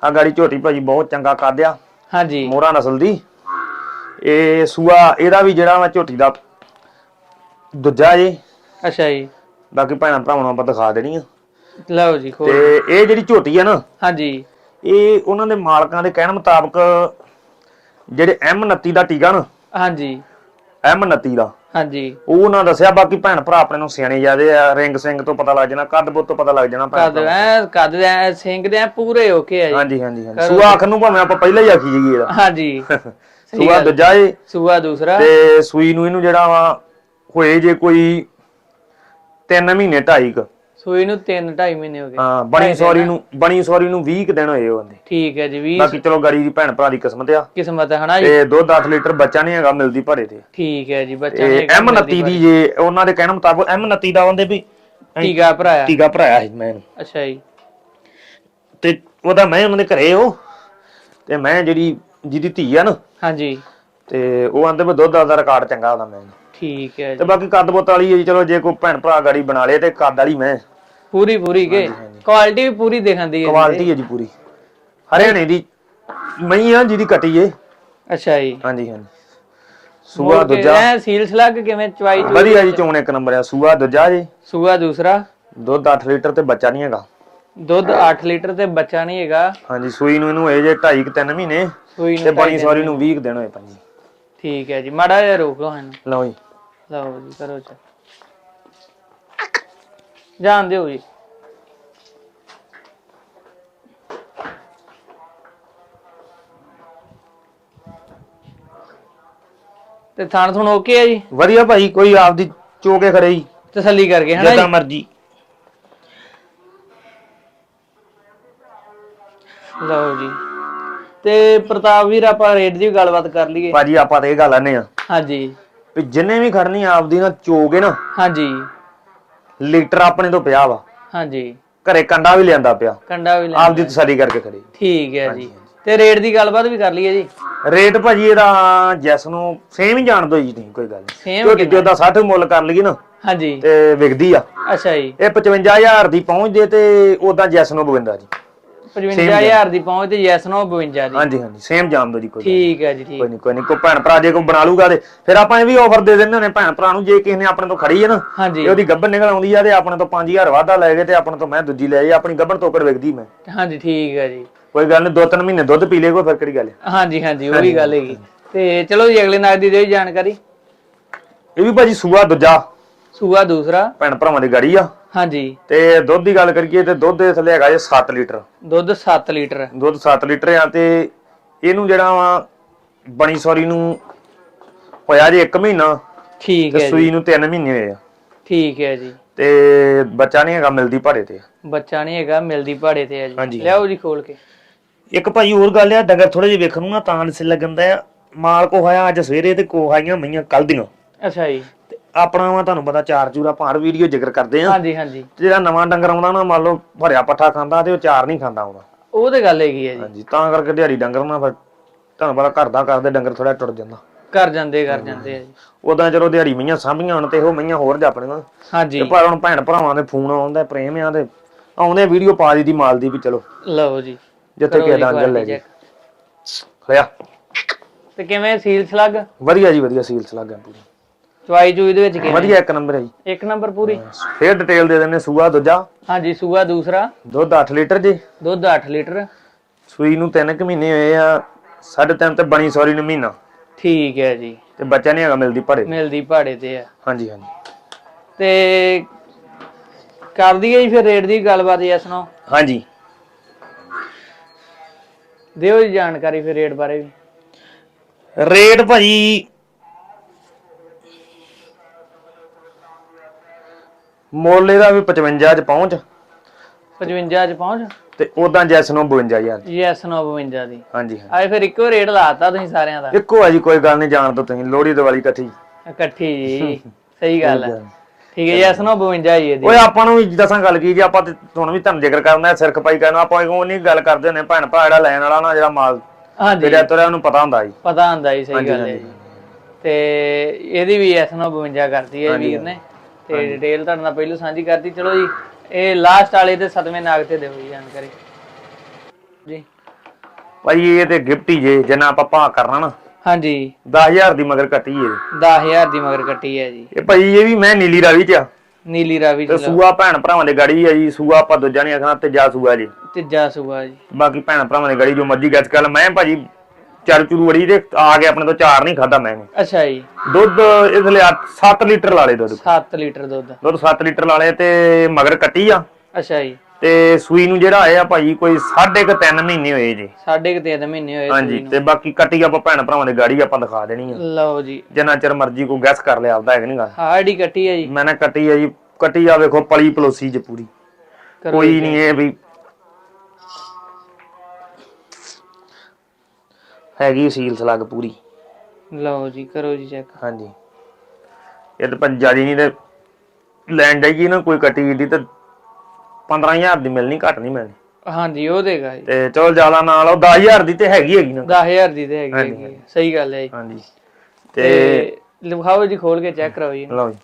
ਆ ਗਾੜੀ ਝੋਟੀ ਭਾਜੀ ਬਹੁਤ ਚੰਗਾ ਕਾਦਿਆ ਹਾਂਜੀ। ਮੋਹਰਾ ਨਸਲ ਦੀ। ਇਹ ਸੂਆ ਇਹਦਾ ਵੀ ਜਿਹੜਾ ਵਾ ਝੋਟੀ ਦਾ ਦੂਜਾ ਜੀ। ਅੱਛਾ ਜੀ। ਬਾਕੀ ਭੈਣਾਂ ਭਰਾਵਾਂ ਨੂੰ ਆਪਾਂ ਦਿਖਾ ਦੇਣੀ ਆ। ਲਓ ਜੀ ਤੇ ਖੋਲ ਇਹ ਜਿਹੜੀ ਝੋਟੀ ਆ ਨਾ ਹਾਂਜੀ। ਇਹ ਉਹਨਾਂ ਦੇ ਮਾਲਕਾਂ ਦੇ ਕਹਿਣ ਮੁਤਾਬਕ ਜਿਹੜੇ M29 ਦਾ ਟੀਕਾ ਨਾ ਹਾਂਜੀ। M29 ਦਾ। ਹਾਂਜੀ। ਉਹ ਉਹਨਾਂ ਦੱਸਿਆ ਬਾਕੀ ਭੈਣ ਭਰਾ ਆਪਣੇ ਨੂੰ ਸਿਆਣੇ ਜਿਆਦੇ ਆ ਰਿੰਗ ਸਿੰਘ ਤੋਂ ਪਤਾ ਲੱਗ ਜਾਣਾ ਕੱਦ ਬੁੱਤ ਤੋਂ ਪਤਾ ਲੱਗ ਜਾਣਾ ਭੈਣ ਕਦ ਐ ਕਦ ਐ ਸਿੰਘ ਦੇ ਐਂ ਪੂਰੇ ਓਕੇ ਆ ਜੀ। ਹਾਂਜੀ ਹਾਂਜੀ ਹਾਂਜੀ। ਸੂਆ ਆਖਰ ਨੂੰ ਭਾਵੇਂ ਆਪਾਂ ਪਹਿਲਾਂ ਹੀ ਆਖੀ ਜੀਏ ਇਹਦਾ। ਹਾਂਜੀ। ਸੂਆ ਦੂਜਾ ਏ। ਸੂਆ ਦੂਸਰਾ। ਤੇ ਸੂਈ ਨੂੰ ਇਹਨੂੰ ਜਿਹੜਾ ਵਾ ਹੋਏ ਜੇ ਕੋਈ 3 ਮਹੀਨੇ ਢਾਈ ਕ। ਸੂਈ ਨੂੰ 3 2.5 ਮਹੀਨੇ ਹੋ ਗਏ। ਹਾਂ ਬਣੀ ਸੌਰੀ ਨੂੰ ਬਣੀ ਸੌਰੀ ਨੂੰ 20 ਕੁ ਦਿਨ ਹੋਏ ਉਹਦੇ ਠੀਕ ਹੈ ਜੀ 20 ਬਾਕੀ ਚਲੋ ਗਾੜੀ ਦੀ ਭੈਣ ਭਰਾ ਦੀ ਕਿਸਮਤ ਆ। ਕਿਸਮਤ ਹੈ ਹਨਾ ਜੀ? ਤੇ ਦੁੱਧ 8 ਲੀਟਰ ਬੱਚਾ ਨਹੀਂ ਹੈਗਾ ਮਿਲਦੀ ਭਰੇ ਤੇ। ਠੀਕ ਹੈ ਜੀ ਬੱਚਾ ਤੇ ਨੇ M29 ਦੀ ਜੇ ਉਹਨਾਂ ਦੇ ਕਹਿਣ ਮੁਤਾਬਕ M29 ਦਾ ਉਹਦੇ ਵੀ। ਟੀਕਾ ਭਰਾਇਆ। ਟੀਕਾ ਭਰਾਇਆ ਸੀ ਮੈਂ। ਇਹਨੂੰ। ਅੱਛਾ ਜੀ। ਤੇ ਉਹਦਾ ਮੈਂ ਉਹਨਾਂ ਦੇ ਘਰੇ ਉਹ ਤੇ ਮੈਂ ਜਿਹੜੀ ਜਿਹਦੀ ਧੀ ਆ ਨਾ ਹਾਂਜੀ। ਤੇ ਉਹ ਆਂਦੇ ਵੀ ਦੁੱਧ ਦਾ ਰਿਕਾਰਡ ਚੰਗਾ ਉਹਦਾ ਮੈਂ। ਠੀਕ ਹੈ ਤੇ ਜੀ। ਬਾਕੀ ਕੱਦ ਬੁੱਤ ਵਾਲੀ ਹੈ ਜੀ, ਚਲੋ ਜੇ ਕੋਈ ਭੈਣ ਭਰਾ ਗਾੜੀ ਬਣਾ ਲੇ ਤੇ ਕੱਦ ਵਾਲੀ ਮੈਂ। ਪੂਰੀ ਪੂਰੀ ਕੇ ਕੁਆਲਿਟੀ ਵੀ ਪੂਰੀ ਦਿਖਾਉਂਦੀ ਹੈ ਕੁਆਲਿਟੀ ਹੈ ਜੀ ਪੂਰੀ। ਹਰਿਆਣੇ ਦੀ ਮਈ ਆ ਜਿਹਦੀ ਕੱਟੀ ਏ। ਅੱਛਾ ਜੀ। ਹਾਂਜੀ ਹਾਂਜੀ। ਸੂਆ ਦੂਜਾ। ਐ ਸੀਲ ਸਲੱਗ ਕਿਵੇਂ ਚਵਾਈ ਚੂਈ? ਵਧੀਆ ਜੀ ਚੋਣ ਇੱਕ ਨੰਬਰ ਆ। ਸੂਆ ਦੂਜਾ ਜੀ। ਸੂਆ ਦੂਸਰਾ? ਦੁੱਧ 8 ਲੀਟਰ ਤੇ ਬੱਚਾ ਨਹੀਂ ਹੈਗਾ। ਦੁੱਧ 8 ਲੀਟਰ ਤੇ ਬੱਚਾ ਨਹੀਂ ਹੈਗਾ। ਹਾਂਜੀ ਸੂਈ ਨੂੰ ਇਹਨੂੰ ਇਹ ਜੇ 2.5 ਕਿ 3 ਮਹੀਨੇ ਸੂਈ ਤੇ ਨੂੰ ਬਣੀ ਸੌਰੀ ਨੂੰ 20 ਕੁ ਦਿਨ ਹੋਏ ਪੰਜੀ ਠੀਕ ਹੈ ਜੀ ਮਾੜਾ ਜਿਹਾ ਰੋਕੋ ਹਨ ਲਓ ਜੀ। ਲਓ ਜੀ ਕਰੋ ਚ ਜਾਣ ਦਿਓ ਜੀ। ਤੇ ਥਾਣ ਥੁਣ ਓਕੇ ਹੈ ਜੀ? ਵਧੀਆ ਭਾਈ ਕੋਈ ਆਪਦੀ ਚੋਕੇ ਖੜੇ ਜੀ। ਤਸੱਲੀ ਕਰਕੇ ਹਨਾ ਜਿੱਦਾਂ ਜੀ? ਮਰਜ਼ੀ। ਲਓ ਜੀ। ਤੇ ਪ੍ਰਤਾਪ ਵੀਰ ਆਪਾਂ ਰੇਟ ਦੀ ਵੀ ਗੱਲਬਾਤ ਕਰ ਲਈਏ। ਭਾਜੀ ਆਪਾਂ ਤੇ ਇਹ ਗੱਲ ਆਨੇ ਆ। ਹਾਂਜੀ। ਵੀ ਜਿੰਨੇ ਵੀ ਖੜਨੀ ਆਪਦੀ ਨਾ ਚੋਗੇ ਨਾ। ਹਾਂਜੀ। ਲੀਟਰ ਆਪਣੇ ਤੋਂ ਪਿਆ ਵਾ। ਹਾਂਜੀ। ਘਰੇ ਕੰਡਾ ਵੀ ਲਿਆਂਦਾ ਪਿਆ। ਕੰਡਾ ਵੀ ਲੈ ਆਪਦੀ ਤਸੱਲੀ ਕਰਕੇ ਖੜੇ। ਠੀਕ ਹੈ ਜੀ। ਤੇ ਰੇਟ ਦੀ ਗੱਲਬਾਤ ਵੀ ਕਰ ਲਈਏ ਜੀ। ਰੇਟ ਭਾਜੀ ਇਹਦਾ ਜੈਸ ਨੂੰ ਸੇਮ ਹੀ ਜਾਣ ਦੋ ਜੀ ਤੁਸੀਂ ਕੋਈ ਗੱਲ ਨਹੀਂ ਸੇਮ ਝੋਟੀ ਜੋ ਦਾ 60 ਮੁੱਲ ਕਰ ਲਈਏ ਨਾ ਹਾਂਜੀ। ਤੇ ਵਿਕਦੀ ਆ। ਅੱਛਾ ਜੀ। ਇਹ 55000 ਦੀ ਪਹੁੰਚ ਜੇ ਤੇ ਉਦਾਂ ਜੈਸ ਨੂੰ 52 ਜੀ। 55000 ਦੀ ਪਹੁੰਚ ਤੇ ਯੈਸ ਨੋ 52 ਦੀ। ਹਾਂਜੀ ਹਾਂਜੀ ਸੇਮ ਜਾਣ ਦੋ ਜੀ ਕੋਈ ਠੀਕ ਹੈ ਜੀ। ਠੀਕ। ਕੋਈ ਨਹੀਂ ਕੋਈ ਨਹੀਂ ਕੋਈ ਭੈਣ ਭਰਾ ਜੇ ਕੋਈ ਬਣਾ ਲੂਗਾ ਤੇ ਫਿਰ ਆਪਾਂ ਇਹ ਵੀ ਆਫਰ ਦੇ ਦਿੰਦੇ ਨੇ ਭੈਣ ਭਰਾ ਨੂੰ ਜੇ ਕਿਸੇ ਨੇ ਆਪਣੇ ਤੋਂ ਖੜੀ ਹੈ ਨਾ ਤੇ ਉਹਦੀ ਗੱਬਨ ਨਿਕਲ ਆਉਂਦੀ ਆ ਤੇ ਆਪਣੇ ਤੋਂ 5000 ਵਾਧਾ ਲੈ ਗਏ ਤੇ ਆਪਣੇ ਤੋਂ ਮੈਂ ਦੂਜੀ ਲੈ ਆਈ ਆਪਣੀ ਗੱਬਨ ਤੋਕੜ ਵਿਕਦੀ ਮੈਂ। ਹਾਂਜੀ ਠੀਕ ਹੈ ਜੀ। ਕੋਈ ਗੱਲ ਨਹੀਂ ਦੋ ਤਿੰਨ ਮਹੀਨੇ ਦੁੱਧ ਪੀ ਲੇ ਕੋਈ ਫਿਰ ਕਿਹੜੀ ਗੱਲ। ਹਾਂਜੀ ਹਾਂਜੀ ਉਹ ਵੀ ਗੱਲ ਹੈਗੀ। ਤੇ ਚਲੋ ਜੀ ਅਗਲੇ ਨਾਗ ਦੀ ਜੀ ਜਾਣਕਾਰੀ। ਇਹ ਵੀ ਭਾਜੀ ਸੂਆ ਦੂਜਾ। ਸੂਆ ਦੂਸਰਾ। ਭੈਣ ਭਰਾਵਾਂ ਦੀ ਗਾੜੀ ਆ। ਹਾਂਜੀ। ਤੇ ਦੁੱਧ ਦੀ ਗੱਲ ਕਰੀਏ ਤੇ ਦੁੱਧ ਦੇ ਥੱਲੇ ਹੈਗਾ ਜੇ 7 ਲੀਟਰ। ਦੁੱਧ 7 ਲੀਟਰ ਦੁੱਧ 7 ਲੀਟਰ ਆ ਤੇ ਇਹਨੂੰ ਜਿਹੜਾ ਵਾ ਬਣੀ ਸੌਰੀ ਨੂੰ ਹੋਇਆ ਜੇ 1 ਮਹੀਨਾ। ਠੀਕ ਤੇ ਹੈ ਜੀ। ਸੂਈ ਨੂੰ 3 ਮਹੀਨੇ ਹੋਏ ਆ। ਠੀਕ ਹੈ ਜੀ। ਤੇ ਬੱਚਾ ਨਹੀਂ ਹੈਗਾ ਮਿਲਦੀ ਭਾੜੇ ਤੇ। ਬੱਚਾ ਨਹੀਂ ਹੈਗਾ ਮਿਲਦੀ ਪਹਾੜੇ ਤੇ ਹੈ ਜੀ। ਹਾਂਜੀ। ਲਿਆਓ ਜੀ ਖੋਲ ਕੇ। ਇੱਕ ਭਾਈ ਹੋਰ ਗੱਲ ਆ ਡੰਗਰ ਥੋੜੇ ਜਿਹਾ ਵੇਖਣ ਨੂੰ ਨਾ ਤਾਂ ਲਿਸ ਲੱਗਦਾ ਆ ਮਾਲ ਕੋ ਹੋਇਆ ਅੱਜ ਸਵੇਰੇ ਤੇ ਕੋ ਆਈਆਂ ਮਈਆਂ ਕੱਲ ਦੀਆਂ ਅੱਛਾ ਜੀ। ਆਪਣਾ ਵਾ ਤੁਹਾਨੂੰ ਪਤਾ ਚਾਰ ਚੂਰਾ ਭਾਰ ਵੀਡੀਓ ਜ਼ਿਕਰ ਕਰਦੇ ਆ। ਹਾਂਜੀ ਹਾਂਜੀ। ਜਿਹੜਾ ਨਵਾਂ ਡੰਗਰ ਆਉਂਦਾ ਨਾ ਮੰਨ ਲਓ ਭਰਿਆ ਪੱਠਾ ਖਾਂਦਾ ਤੇ ਉਹ ਚਾਰ ਨਹੀਂ ਖਾਂਦਾ ਆਉਂਦਾ। ਉਹ ਤੇ ਗੱਲ ਹੈਗੀ ਹੈ ਜੀ। ਹਾਂਜੀ ਤਾਂ ਕਰਕੇ ਦਿਹਾੜੀ ਡੰਗਰ ਨਾ ਫਿਰ ਤੁਹਾਨੂੰ ਪਤਾ ਘਰ ਦਾ ਕਰਦੇ ਡੰਗਰ ਥੋੜਾ ਟੁੱਟ ਜਾਂਦਾ। ਕਰ ਜਾਂਦੇ ਕਰ ਜਾਂਦੇ ਆ ਜੀ। ਉਦਾਂ ਚਲੋ ਦਿਹਾੜੀ ਮਈਆਂ ਸਾਂਭੀਆਂ ਹੁਣ ਤੇ ਉਹ ਮਈਆਂ ਹੋਰ ਜਾਪਣੀਆਂ ਹਾਂਜੀ। ਤੇ ਪਰ ਹੁਣ ਭੈਣ ਭਰਾਵਾਂ ਦੇ ਫੋਨ ਆਉਂਦਾ ਪ੍ਰੇਮ ਆ ਤੇ ਆਉਂਦੇ ਵੀਡੀਓ ਪਾ ਦੀ ਮਾਲ ਦੀ ਵੀ ਚਲੋ। ਲਓ ਜੀ। ਜਿੱਥੇ ਦਾ ਅੰਜਲ ਲੈ ਜੇ। ਹੋਇਆ ਤੇ ਕਿਵੇਂ ਸੀਲ ਸਲੱਗ? ਵਧੀਆ ਜੀ ਵਧੀਆ ਸੀਲਸ ਲੱਗ ਗਿਆ ਪੂਰੀ। ਚਵਾਈ ਚੂਈ ਦੇ ਵਿੱਚ ਕਿਵੇਂ? ਵਧੀਆ ਇੱਕ ਨੰਬਰ ਹੈ ਜੀ। ਇੱਕ ਨੰਬਰ ਪੂਰੀ? ਫੇਰ ਡਿਟੇਲ ਦੇ ਦਿੰਨੇ ਸੂਆ ਦੂਜਾ। ਹਾਂਜੀ ਸੂਆ ਦੂਸਰਾ। ਦੁੱਧ 8 ਲੀਟਰ ਜੀ। ਦੁੱਧ 8 ਲੀਟਰ। ਸੂਈ ਨੂੰ 3 ਕੁ ਮਹੀਨੇ ਹੋਏ ਆ ਸਾਢੇ ਤਿੰਨ ਤੇ ਬਣੀ ਸੌਰੀ ਨੂੰ ਮਹੀਨਾ। ਠੀਕ ਹੈ ਜੀ। ਤੇ ਬੱਚਾ ਨਹੀਂ ਹੈਗਾ ਮਿਲਦੀ ਭੜੇ। ਮਿਲਦੀ ਪਹਾੜੇ ਤੇ ਆ। ਹਾਂਜੀ ਹਾਂਜੀ। ਤੇ ਕਰ ਦਈਏ ਜੀ ਫਿਰ ਰੇਟ ਦੀ ਗੱਲਬਾਤ ਯੈਸ ਨੋ ਹਾਂਜੀ। ਦਿਓ ਜੀ ਜਾਣਕਾਰੀ ਫਿਰ ਰੇਟ ਬਾਰੇ ਵੀ। ਰੇਟ ਭਾਜੀ ਮੋਲੇ ਦਾ ਵੀ 55 ਚ ਪਹੁੰਚ। 55 ਚ ਪਹੁੰਚ। ਤੇ ਉਦਾਂ ਜੈਸ ਨੂੰ 52000 ਦੀ। ਯੈਸ ਨੋ 52 ਦੀ। ਹਾਂਜੀ ਹਾਂਜੀ। ਆਏ ਫਿਰ ਇੱਕੋ ਰੇਟ ਲਾਤਾ ਤੁਸੀਂ ਸਾਰਿਆਂ ਦਾ। ਇੱਕੋ ਆ ਜੀ ਕੋਈ ਗੱਲ ਨਹੀਂ ਜਾਣ ਤੁਸੀਂ ਲੋਹੜੀ ਦੀਵਾਲੀ ਇਕੱਠੀ। ਇਕੱਠੀ ਜੀ ਸਹੀ ਗੱਲ ਹੈ ਠੀਕ ਹੈ ਯੈਸ ਨੋ 52 ਹੀ ਇਹਦੀ ਓਏ ਆਪਾਂ ਨੂੰ ਵੀ ਦੱਸਾਂ ਗੱਲ ਕੀ ਜੀ ਆਪਾਂ ਤੇ ਹੁਣ ਵੀ ਤੁਹਾਨੂੰ ਜ਼ਿਕਰ ਕਰਨਾ ਸਿਰ ਖਪਾਈ ਕਰਨਾ ਆਪਾਂ ਉਹ ਨਹੀਂ ਗੱਲ ਕਰਦੇ ਹੁੰਦੇ ਭੈਣ ਭਰਾ ਜਿਹੜਾ ਲੈਣ ਵਾਲਾ ਨਾ ਜਿਹੜਾ ਮਾਲ ਹਾਂਜੀ। ਜਿਹੜਾ ਤੁਰਿਆ ਉਹਨੂੰ ਪਤਾ ਹੁੰਦਾ ਜੀ। ਪਤਾ ਹੁੰਦਾ ਜੀ ਸਹੀ ਗੱਲ ਹੈ। ਜੀ। ਤੇ ਇਹਦੀ ਵੀ ਯੈਸ ਨੋ 52 ਕਰਤੀ ਹੈ ਵੀਰ ਨੇ। ਤੇ ਡਿਟੇਲ ਤੁਹਾਡੇ ਨਾਲ ਪਹਿਲਾਂ ਸਾਂਝੀ ਕਰਤੀ। ਚਲੋ ਜੀ ਇਹ ਲਾਸਟ ਵਾਲੇ ਤੇ ਸਤਵੇਂ ਨਾਗ ਤੇ ਦਿਓ ਜੀ ਜਾਣਕਾਰੀ। ਜੀ। ਭਾਈ ਇਹ ਤੇ ਗਿਫਟ ਹੀ ਜੇ ਜਿੰਨਾ ਆਪਾਂ ਭਾਅ ਕਰਨਾ ਨਾ। ਹਾਂਜੀ। 10000 ਦੀ ਮਗਰ ਕੱਟੀ ਏ। 10000 ਦੀ ਮਗਰ ਕੱਟੀ ਹੈ ਜੀ। ਇਹ ਭਾਈ ਇਹ ਵੀ ਮੈਂ ਨੀਲੀ ਰਾਵੀ ਚ ਆ। ਨੀਲੀ ਰਾਵੀ ਤੇ ਸੂਆ ਭੈਣ ਭਰਾਵਾਂ ਦੇ ਗਾੜੀ ਆ ਜੀ। ਸੂਆ ਆਪਾਂ ਦੂਜਾ ਨਹੀਂ ਆਖਣਾ ਤੇ ਜਾ ਸੂਆ ਜੀ। ਤੀਜਾ ਸੂਆ ਜੀ। ਬਾਕੀ ਭੈਣ ਭਰਾਵਾਂ ਦੇ ਗਾੜੀ ਜੋ ਮਰਜ਼ੀ ਗੱਜ ਕਰ ਮੈਂ ਭਾਜੀ ਚਾਰ ਚੂਰੂ ਵੜੀ ਤੇ ਆ ਕੇ ਆਪਣੇ ਤੋਂ ਚਾਰ ਨਹੀਂ ਖਾਦਾ ਮੈਂ। ਅੱਛਾ ਜੀ। ਦੁੱਧ ਇਸ ਲਈ 7 ਲੀਟਰ ਲਾ ਲਏ ਦੁੱਧ। 7 ਲੀਟਰ ਦੁੱਧ। ਦੁੱਧ 7 ਲੀਟਰ ਲਾ ਲਏ ਤੇ ਮਗਰ ਕੱਟੀ ਆ। ਅੱਛਾ ਜੀ। ਤੇ ਸੂਈ ਨੂੰ ਜਿਹੜਾ ਆਇਆ ਭਾਜੀ ਕੋਈ 3.5 ਮਹੀਨੇ ਹੋਏ ਜੀ। ਸਾਢੇ ਕੁ ਤਿੰਨ ਮਹੀਨੇ ਹੋਏ ਹਾਂਜੀ ਸੂਈ ਨੂੰ। ਤੇ ਬਾਕੀ ਕੱਟੀ ਆਪਾਂ ਭੈਣ ਭਰਾਵਾਂ ਦੇ ਗਾੜੀ ਆਪਾਂ ਦਿਖਾ ਦੇਣੀ ਆ। ਲਓ ਜੀ। ਜਿੰਨਾ ਚਿਰ ਮਰਜ਼ੀ ਕੋਈ ਗੈਸ ਕਰ ਲਿਆ ਆਪਦਾ ਹੈ ਕਿ ਨਹੀਂ ਗਾ ਕੱਟੀ ਹੈ ਜੀ। ਮੈਂ ਨਾ ਕੱਟੀ ਆ ਜੀ ਕੱਟੀ ਆ ਵੇਖੋ ਪਲੀ ਪਲੋਸੀ ਚ ਪੂਰੀ। ਕਰੋ ਕੋਈ ਨਹੀਂ ਇਹ ਵੀ ਹੈਗੀ ਸੀਲ ਸਲੱਗ ਪੂਰੀ। ਲਓ ਜੀ ਕਰੋ ਜੀ ਚੈੱਕ ਹਾਂਜੀ। ਇਹ ਤਾਂ ਪੰਜਾਬੀ ਨਹੀਂ ਤੇ ਲੈਣ ਜਾਈਏ ਨਾ ਕੋਈ ਕੱਟੀ ਏਡੀ ਤੇ 15000 ਦੀ ਮਿਲਣੀ ਘੱਟ ਨਹੀਂ ਮਿਲਣੀ। ਹਾਂਜੀ ਉਹ ਦੇਗਾ ਜੀ। ਤੇ ਚਲ ਜ਼ਿਆਦਾ ਨਾਲ ਉਹ 10000 ਦੀ ਤੇ ਹੈਗੀ ਹੈਗੀ ਨਾ। 10000 ਦੀ ਤੇ ਹੈਗੀ ਹੈਗੀ। ਸਹੀ ਗੱਲ ਹੈ ਜੀ। ਹਾਂਜੀ। ਤੇ ਤੇ ਲਿਖਾਓ ਜੀ ਖੋਲ ਕੇ ਚੈੱਕ ਕਰੋ ਜੀ। ਲਓ ਜੀ।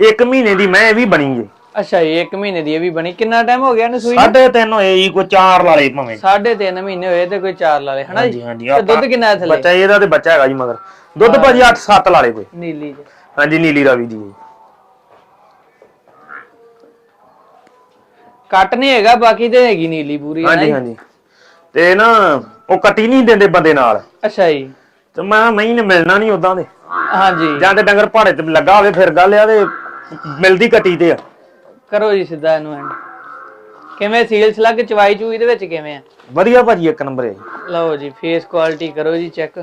ਇੱਕ ਮਹੀਨੇ ਦੀ ਮੈਂ ਇਹ ਵੀ ਬਣੀ ਜੀ ਅੱਛਾ ਜੀ 1 ਮਹੀਨੇ ਦੀ ਇਹ ਵੀ ਬਣੀ। ਕਿੰਨਾ ਟਾਈਮ ਹੋ ਗਿਆ ਇਹਨੂੰ ਸੂਈ ਨੂੰ? ਸਾਢੇ ਤਿੰਨ ਹੋਏ ਜੀ ਕੋਈ ਚਾਰ ਲਾਲੇ ਭਾਵੇਂ। ਸਾਢੇ ਤਿੰਨ ਮਹੀਨੇ ਹੋਏ ਤੇ ਕੋਈ 4 ਲਾ ਲੇ ਹਨਾ ਹਾਂਜੀ ਜੀ? ਹਾਂਜੀ ਤੇ ਦੁੱਧ ਕਿੰਨਾ ਹੈ ਥੱਲੇ? ਬੱਚਾ ਇਹਦਾ ਤੇ ਬੱਚਾ ਹੈਗਾ ਜੀ ਮਗਰ। ਦੁੱਧ ਭਾਜੀ 8 7 ਲਾਲੇ ਕੋਈ। ਨੀਲੀ ਚ ਹਾਂਜੀ ਨੀਲੀ ਰਾਵੀ ਦੀ। ਜੀ। ਕੱਟ ਨਹੀਂ ਹੈਗਾ ਬਾਕੀ ਤੇ ਹੈਗੀ ਨੀਲੀ ਪੂਰੀ ਹੈ ਨਾ ਹਾਂਜੀ ਜੀ? ਹਾਂਜੀ। ਤੇ ਨਾ ਉਹ ਕੱਟੀ ਨਹੀਂ ਦਿੰਦੇ ਬੰਦੇ ਨਾਲ। ਅੱਛਾ ਜੀ। ਤੇ ਮੈਂ ਮੈਂ ਨੇ ਮਿਲਣਾ ਨਹੀਂ ਉਦਾਂ ਦੇ ਹਾਂਜੀ। ਜਾਂ ਤੇ ਡੰਗਰ ਪਹਾੜੇ ਤੇ ਲੱਗਾ ਹੋਵੇ ਫਿਰ ਗੱਲ ਆ ਤੇ ਮਿਲਦੀ ਕੱਟੀ ਤੇ ਆ। ਕਰੋ ਜੀ ਸਿੱਧਾ ਇਹਨੂੰ ਐਂਡ ਕਿਵੇਂ ਸੀਲ ਸਲੱਗ ਚਵਾਈ ਚੂਈ ਦੇ ਵਿੱਚ ਕਿਵੇਂ ਆ? ਵਧੀਆ ਭਾਜੀ ਇੱਕ ਨੰਬਰ ਹੈ ਲਓ ਜੀ ਫੇਸ ਕੁਆਲਿਟੀ ਕਰੋ ਜੀ ਚੈੱਕ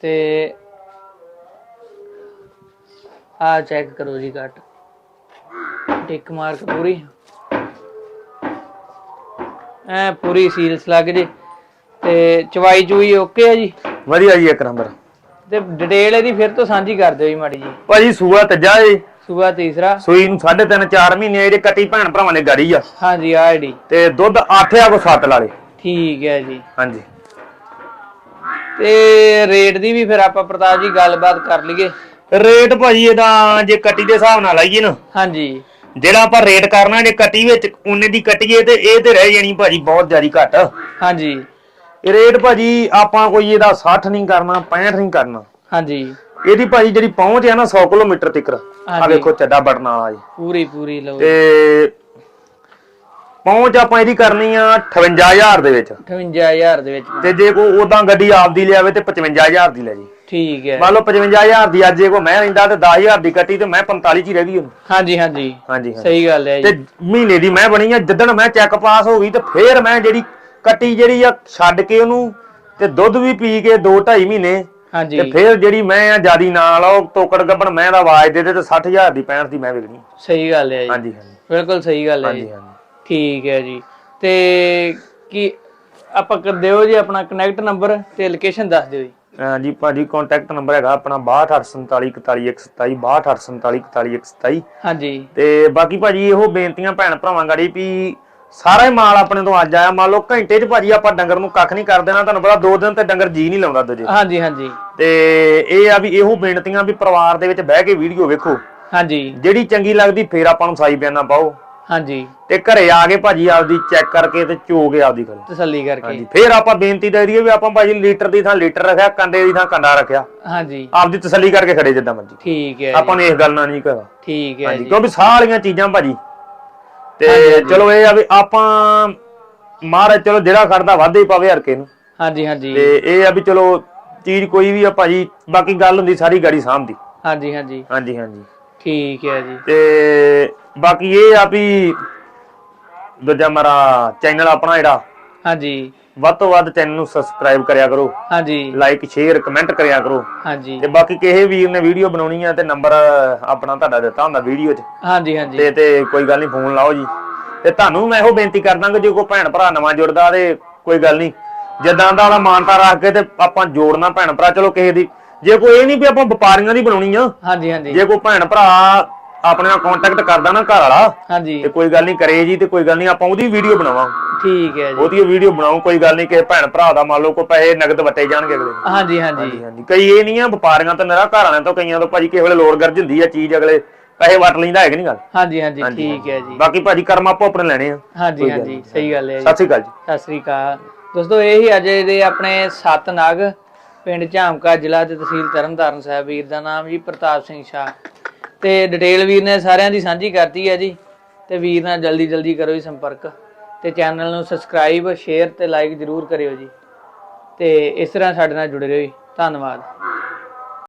ਤੇ ਆ ਚੈੱਕ ਕਰੋ ਜੀ ਕੱਟ ਟਿਕ ਮਾਰਕ ਪੂਰੀ। ਐ ਪੂਰੀ ਸੀਲ ਸਲੱਗ ਜੀ। ਤੇ ਚਵਾਈ ਚੂਈ ਓਕੇ ਆ ਜੀ? ਵਧੀਆ ਜੀ ਇੱਕ ਨੰਬਰ ਤੇ ਡਿਟੇਲ ਇਹਦੀ ਫਿਰ ਤੋਂ ਸਾਂਝੀ ਕਰ ਦਿਓ ਜੀ ਮਾੜੀ ਜੀ। ਭਾਜੀ ਸੂਆ ਤੱਜਾ ਏ। ਸੂਆ ਤੀਸਰਾ। ਸੂਈ ਨੂੰ 3.5 4 ਮਹੀਨੇ ਇਹਦੇ ਕੱਟੀ ਭੈਣ ਭਰਾਵਾਂ ਨੇ ਗਾੜੀ ਆ। ਹਾਂਜੀ ਆਈਡੀ ਤੇ ਦੁੱਧ 8 ਆ ਕੋ 7 ਲਾਲੇ ਠੀਕ ਹੈ ਜੀ। ਹਾਂਜੀ। ਤੇ ਰੇਟ ਦੀ ਵੀ ਫਿਰ ਆਪਾਂ ਪ੍ਰਤਾਪ ਜੀ ਗੱਲਬਾਤ ਕਰ ਲਈਏ। ਰੇਟ ਭਾਜੀ ਇਹਦਾ ਜੇ ਕੱਟੀ ਦੇ ਹਿਸਾਬ ਨਾਲ ਲਾਈਏ ਨਾ। ਹਾਂਜੀ। ਜਿਹੜਾ ਆਪਾਂ ਰੇਟ ਕਰਨਾ ਜੇ ਕੱਟੀ ਵਿੱਚ ਉਹਨੇ ਦੀ ਕੱਟੀਏ ਤੇ ਇਹ ਤੇ ਰਹਿ ਜਾਣੀ ਭਾਜੀ ਬਹੁਤ ਜ਼ਿਆਦੀ ਘੱਟ। ਹਾਂਜੀ। ਇਹ ਰੇਟ ਭਾਜੀ ਆਪਾਂ ਕੋਈ ਇਹਦਾ 60 ਨਹੀਂ ਕਰਨਾ 65 ਨਹੀਂ ਕਰਨਾ। ਹਾਂਜੀ। ਇਹਦੀ ਭਾਜੀ ਜਿਹੜੀ ਪਹੁੰਚ ਹੈ ਨਾ 100 ਕਿਲੋਮੀਟਰ ਤੱਕ ਆ। ਵੇਖੋ ਚੱਡਾ ਬਟਨ ਵਾਲਾ ਜੀ। ਪੂਰੀ ਪੂਰੀ ਲਓ। ਤੇ ਪਹੁੰਚ ਆਪਾਂ ਇਹਦੀ ਕਰਨੀ ਆ 58000 ਦੇ ਵਿੱਚ। 58000 ਦੇ ਵਿੱਚ। ਤੇ ਜੇ ਕੋ ਉਦਾਂ ਗੱਡੀ ਆਪਦੀ ਲਿਆਵੇ ਤੇ 55000 ਦੀ ਲੈ ਜੀ। ਠੀਕ ਹੈ। ਮੰਨ ਲਓ 55000 ਦੀ ਅੱਜ ਜੇ ਕੋ ਮੈਂ ਲੈਂਦਾ ਤੇ 10000 ਦੀ ਕੱਟੀ ਤੇ ਮੈਂ 45 ਚ ਹੀ ਰਹਿ ਗਈ ਉਹਨੂੰ। ਹਾਂਜੀ ਹਾਂਜੀ। ਹਾਂਜੀ ਸਹੀ ਗੱਲ ਹੈ ਤੇ ਜੀ ਮਹੀਨੇ ਦੀ ਮੈਂ ਬਣੀ ਆ ਜਿੱਦਣ ਮੈਂ ਚੈੱਕ ਪਾਸ ਹੋ ਗਈ ਤੇ ਫੇਰ ਮੈਂ ਜਿਹੜੀ ਕੱਟੀ ਜਿਹੜੀ ਆ ਛੱਡ ਕੇ ਉਹਨੂੰ ਤੇ ਦੁੱਧ ਵੀ ਪੀ ਕੇ 2 2.5 ਮਹੀਨੇ ਹਾਂਜੀ। ਤੇ ਫਿਰ ਜਿਹੜੀ ਮੈਂ ਆ ਜਿਆਦੀ ਨਾਲ ਉਹ ਤੋਕੜ ਗੱਬਣ ਮੈਂ ਦਾ ਆਵਾਜ਼ ਦੇ ਦੇ ਤੇ 60000 ਦੀ 65 ਦੀ ਮੈਂ ਵਿਕਣੀ ਸਹੀ ਗੱਲ ਹੈ ਜੀ। ਹਾਂਜੀ ਹਾਂਜੀ। ਬਿਲਕੁਲ ਸਹੀ ਗੱਲ ਹੈ ਜੀ। ਹਾਂਜੀ ਹਾਂਜੀ। ਠੀਕ ਹੈ ਜੀ। ਤੇ ਕੀ ਆਪਾਂ ਕਰ ਦਿਓ ਜੀ ਆਪਣਾ ਕਨੈਕਟ ਨੰਬਰ ਤੇ ਲੋਕੇਸ਼ਨ ਦੱਸ ਦਿਓ ਜੀ। ਹਾਂਜੀ ਭਾਜੀ ਕੰਟੈਕਟ ਨੰਬਰ ਹੈਗਾ ਆਪਣਾ 6284474127 6284474127 ਹਾਂਜੀ। ਤੇ ਬਾਕੀ ਭਾਜੀ ਇਹੋ ਬੇਨਤੀਆਂ ਭੈਣ ਭਰਾਵਾਂ ਗਾੜੀ ਵੀ ਸਾਰਾ ਹੀ ਮਾਲ ਆਪਣੇ ਤੋਂ ਅੱਜ ਆਇਆ। ਮੰਨ ਲਓ ਘੰਟੇ 'ਚ ਭਾਜੀ ਆਪਾਂ ਡੰਗਰ ਨੂੰ ਕੱਖ ਨਹੀਂ ਕਰ ਦੇਣਾ ਤੁਹਾਨੂੰ ਪਤਾ ਦੋ ਦਿਨ ਤੇ ਡੰਗਰ ਜੀ ਨਹੀਂ ਲਾਉਂਦਾ ਦੂਜੇ। ਹਾਂਜੀ ਹਾਂਜੀ। ਤੇ ਇਹ ਆ ਵੀ ਇਹੋ ਬੇਨਤੀਆਂ ਵੀ ਪਰਿਵਾਰ ਦੇ ਵਿੱਚ ਬਹਿ ਕੇ ਵੀਡੀਓ ਵੇਖੋ। ਹਾਂਜੀ। ਜਿਹੜੀ ਚੰਗੀ ਲੱਗਦੀ ਫੇਰ ਆਪਾਂ ਨੂੰ ਸਾਈ ਬਿਆਨਾ ਪਾਓ। ਹਾਂਜੀ। ਤੇ ਘਰੇ ਆ ਕੇ ਭਾਜੀ ਆਪਦੀ ਚੈੱਕ ਕਰਕੇ ਤੇ ਚੋ ਕੇ ਆਪਦੀ ਕਰੋ ਤਸੱਲੀ ਕਰਕੇ। ਹਾਂਜੀ ਫੇਰ ਆਪਾਂ ਬੇਨਤੀ ਦੇ ਦਈਏ ਵੀ ਆਪਾਂ ਭਾਜੀ ਲੀਟਰ ਦੀ ਥਾਂ ਲੀਟਰ ਰੱਖਿਆ ਕੰਡੇ ਦੀ ਥਾਂ ਕੰਡਾ ਰੱਖਿਆ। ਹਾਂਜੀ। ਆਪਦੀ ਤਸੱਲੀ ਕਰਕੇ ਖੜੇ ਜਿੱਦਾਂ ਮਰਜ਼ੀ। ਠੀਕ ਹੈ ਆਪਾਂ ਨੂੰ ਇਸ ਗੱਲ ਨਾਲ ਨਹੀਂ ਕਰਾ। ਠੀਕ ਹੈ ਹਾਂਜੀ ਜੀ। ਕਿਉਂਕਿ ਸਾਰੀਆਂ ਚੀਜ਼ਾਂ ਭਾਜੀ ਤੇ ਚਲੋ ਇਹ ਆ ਵੀ ਆਪਾਂ ਮਹਾਰਾਜ ਚਲੋ ਜਿਹੜਾ ਖੜਦਾ ਵਾਧੇ ਹੀ ਪਾਵੇ ਹਰਕੇ ਨੂੰ। ਹਾਂਜੀ ਹਾਂਜੀ। ਤੇ ਇਹ ਆ ਵੀ ਚਲੋ ਚੀਜ਼ ਕੋਈ ਵੀ ਆ ਭਾਜੀ ਬਾਕੀ ਗੱਲ ਹੁੰਦੀ ਸਾਰੀ ਗਾੜੀ ਸਾਹਮਣੀ ਹਾਂਜੀ ਹਾਂਜੀ। ਹਾਂਜੀ ਹਾਂਜੀ। ਠੀਕ ਹੈ ਜੀ। ਤੇ ਬਾਕੀ ਇਹ ਆ ਵੀ ਦੂਜਾ ਮੇਰਾ ਚੈਨਲ ਆਪਣਾ ਜਿਹੜਾ ਹਾਂਜੀ। ਵੱਧ ਤੋਂ ਵੱਧ ਚੈਨਲ ਨੂੰ ਸਬਸਕ੍ਰਾਈਬ ਕਰਿਆ ਕਰੋ। ਹਾਂਜੀ। ਲਾਈਕ ਸ਼ੇਅਰ ਕਮੈਂਟ ਕਰਿਆ ਕਰੋ। ਹਾਂਜੀ। ਤੇ ਬਾਕੀ ਕਿਸੇ ਵੀਰ ਨੇ ਵੀਡੀਓ ਬਣਾਉਣੀ ਆ ਤੇ ਨੰਬਰ ਆਪਣਾ ਤੁਹਾਡਾ ਦਿੱਤਾ ਹੁੰਦਾ ਵੀਡੀਓ 'ਚ। ਹਾਂਜੀ ਹਾਂਜੀ। ਤੇ ਤੇ ਕੋਈ ਗੱਲ ਨਹੀਂ ਫੋਨ ਲਾਓ ਜੀ। ਤੇ ਤੁਹਾਨੂੰ ਮੈਂ ਇਹੋ ਬੇਨਤੀ ਕਰਦਾ ਕਿ ਜੇ ਕੋਈ ਭੈਣ ਭਰਾ ਨਵਾਂ ਜੁੜਦਾ ਤੇ ਕੋਈ ਗੱਲ ਨਹੀਂ। ਜਿੱਦਾਂ ਦਾ ਉਹਦਾ ਮਾਨਤਾ ਰੱਖ ਕੇ ਤੇ ਆਪਾਂ ਜੋੜਨਾ ਭੈਣ ਭਰਾ ਚਲੋ ਕਿਸੇ ਦੀ। ਜੇ ਕੋਈ ਇਹ ਨਹੀਂ ਵੀ ਆਪਾਂ ਵਪਾਰੀਆਂ ਦੀ ਬਣਾਉਣੀ ਆ। ਹਾਂਜੀ ਹਾਂਜੀ। ਜੇ ਕੋਈ ਭੈਣ ਭਰਾ ਆਪਣੇ ਨਾਲ ਕੰਟੈਕਟ ਕਰਦਾ ਨਾ ਘਰ ਵਾਲਾ ਹਾਂਜੀ। ਤੇ ਕੋਈ ਗੱਲ ਨਹੀਂ ਕਰੇ ਜੀ ਤੇ ਕੋਈ ਗੱਲ ਨਹੀਂ ਆਪਾਂ ਉਹਦੀ ਵੀਡੀਓ ਬਣਾਵਾਂਗੇ। ਠੀਕ ਹੈ ਜੀ। ਉਹਦੀ ਵੀਡੀਓ ਬਣਾਉ ਕੋਈ ਗੱਲ ਨਹੀਂ ਕਿ ਭੈਣ ਭਰਾ ਦਾ ਮੰਨ ਲਓ ਕੋਈ ਪੈਸੇ ਨਗਦ ਵਟੇ ਜਾਣਗੇ ਅਗਲੇ ਨੂੰ। ਹਾਂਜੀ ਹਾਂਜੀ। ਹਾਂਜੀ ਕਈ ਇਹ ਨਹੀਂ ਆ ਵਪਾਰੀਆਂ ਤੋਂ ਨਰਾ ਘਰ ਵਾਲਿਆਂ ਤੋਂ ਕਈਆਂ ਤੋਂ ਭਾਜੀ ਕਿਸੇ ਵੇਲੇ ਲੋੜ ਗਰਜ ਹੁੰਦੀ ਆ ਚੀਜ਼ ਅਗਲੇ ਪੈਸੇ ਵਟ ਲੈਂਦਾ ਹੈਗਾ ਨਹੀਂ ਗੱਲ? ਹਾਂਜੀ ਹਾਂਜੀ ਠੀਕ ਹੈ ਜੀ। ਬਾਕੀ ਭਾਜੀ ਕਰਮ ਆਪੋ ਆਪਣੇ ਲੈਣੇ ਆ। ਹਾਂਜੀ ਹਾਂਜੀ ਸਹੀ ਗੱਲ ਹੈ ਜੀ। ਸਤਿ ਸ਼੍ਰੀ ਅਕਾਲ ਜੀ। ਸਤਿ ਸ੍ਰੀ ਅਕਾਲ। ਦੋਸਤੋ ਇਹ ਹੀ ਅੱਜ ਦੇ ਆਪਣੇ ਸੱਤ ਨਗ ਪਿੰਡ ਝਾਮਕਾ ਜ਼ਿਲ੍ਹਾ ਤੇ ਤਹਿਸੀਲ ਤਰਨਤਾਰਨ ਸਾਹਿਬ ਵੀਰ ਦਾ ਨਾਮ ਜੀ ਪ੍ਰਤਾਪ ਸਿੰਘ ਸ਼ਾਹ। ਤੇ ਡਿਟੇਲ ਵੀਰ ਨੇ ਸਾਰਿਆਂ ਦੀ ਸਾਂਝੀ ਕਰਤੀ ਹੈ ਜੀ। ਤੇ ਵੀਰ ਨਾਲ ਜਲਦੀ ਜਲਦੀ ਕਰੋ ਜੀ ਸੰਪਰਕ। ਤੇ ਚੈਨਲ ਨੂੰ ਸਬਸਕ੍ਰਾਈਬ ਸ਼ੇਅਰ ਤੇ ਲਾਈਕ ਜਰੂਰ ਕਰਿਓ ਜੀ। ਤੇ ਇਸ ਤਰ੍ਹਾਂ ਸਾਡੇ ਨਾਲ ਜੁੜੇ ਰਹੋ ਜੀ। ਧੰਨਵਾਦ।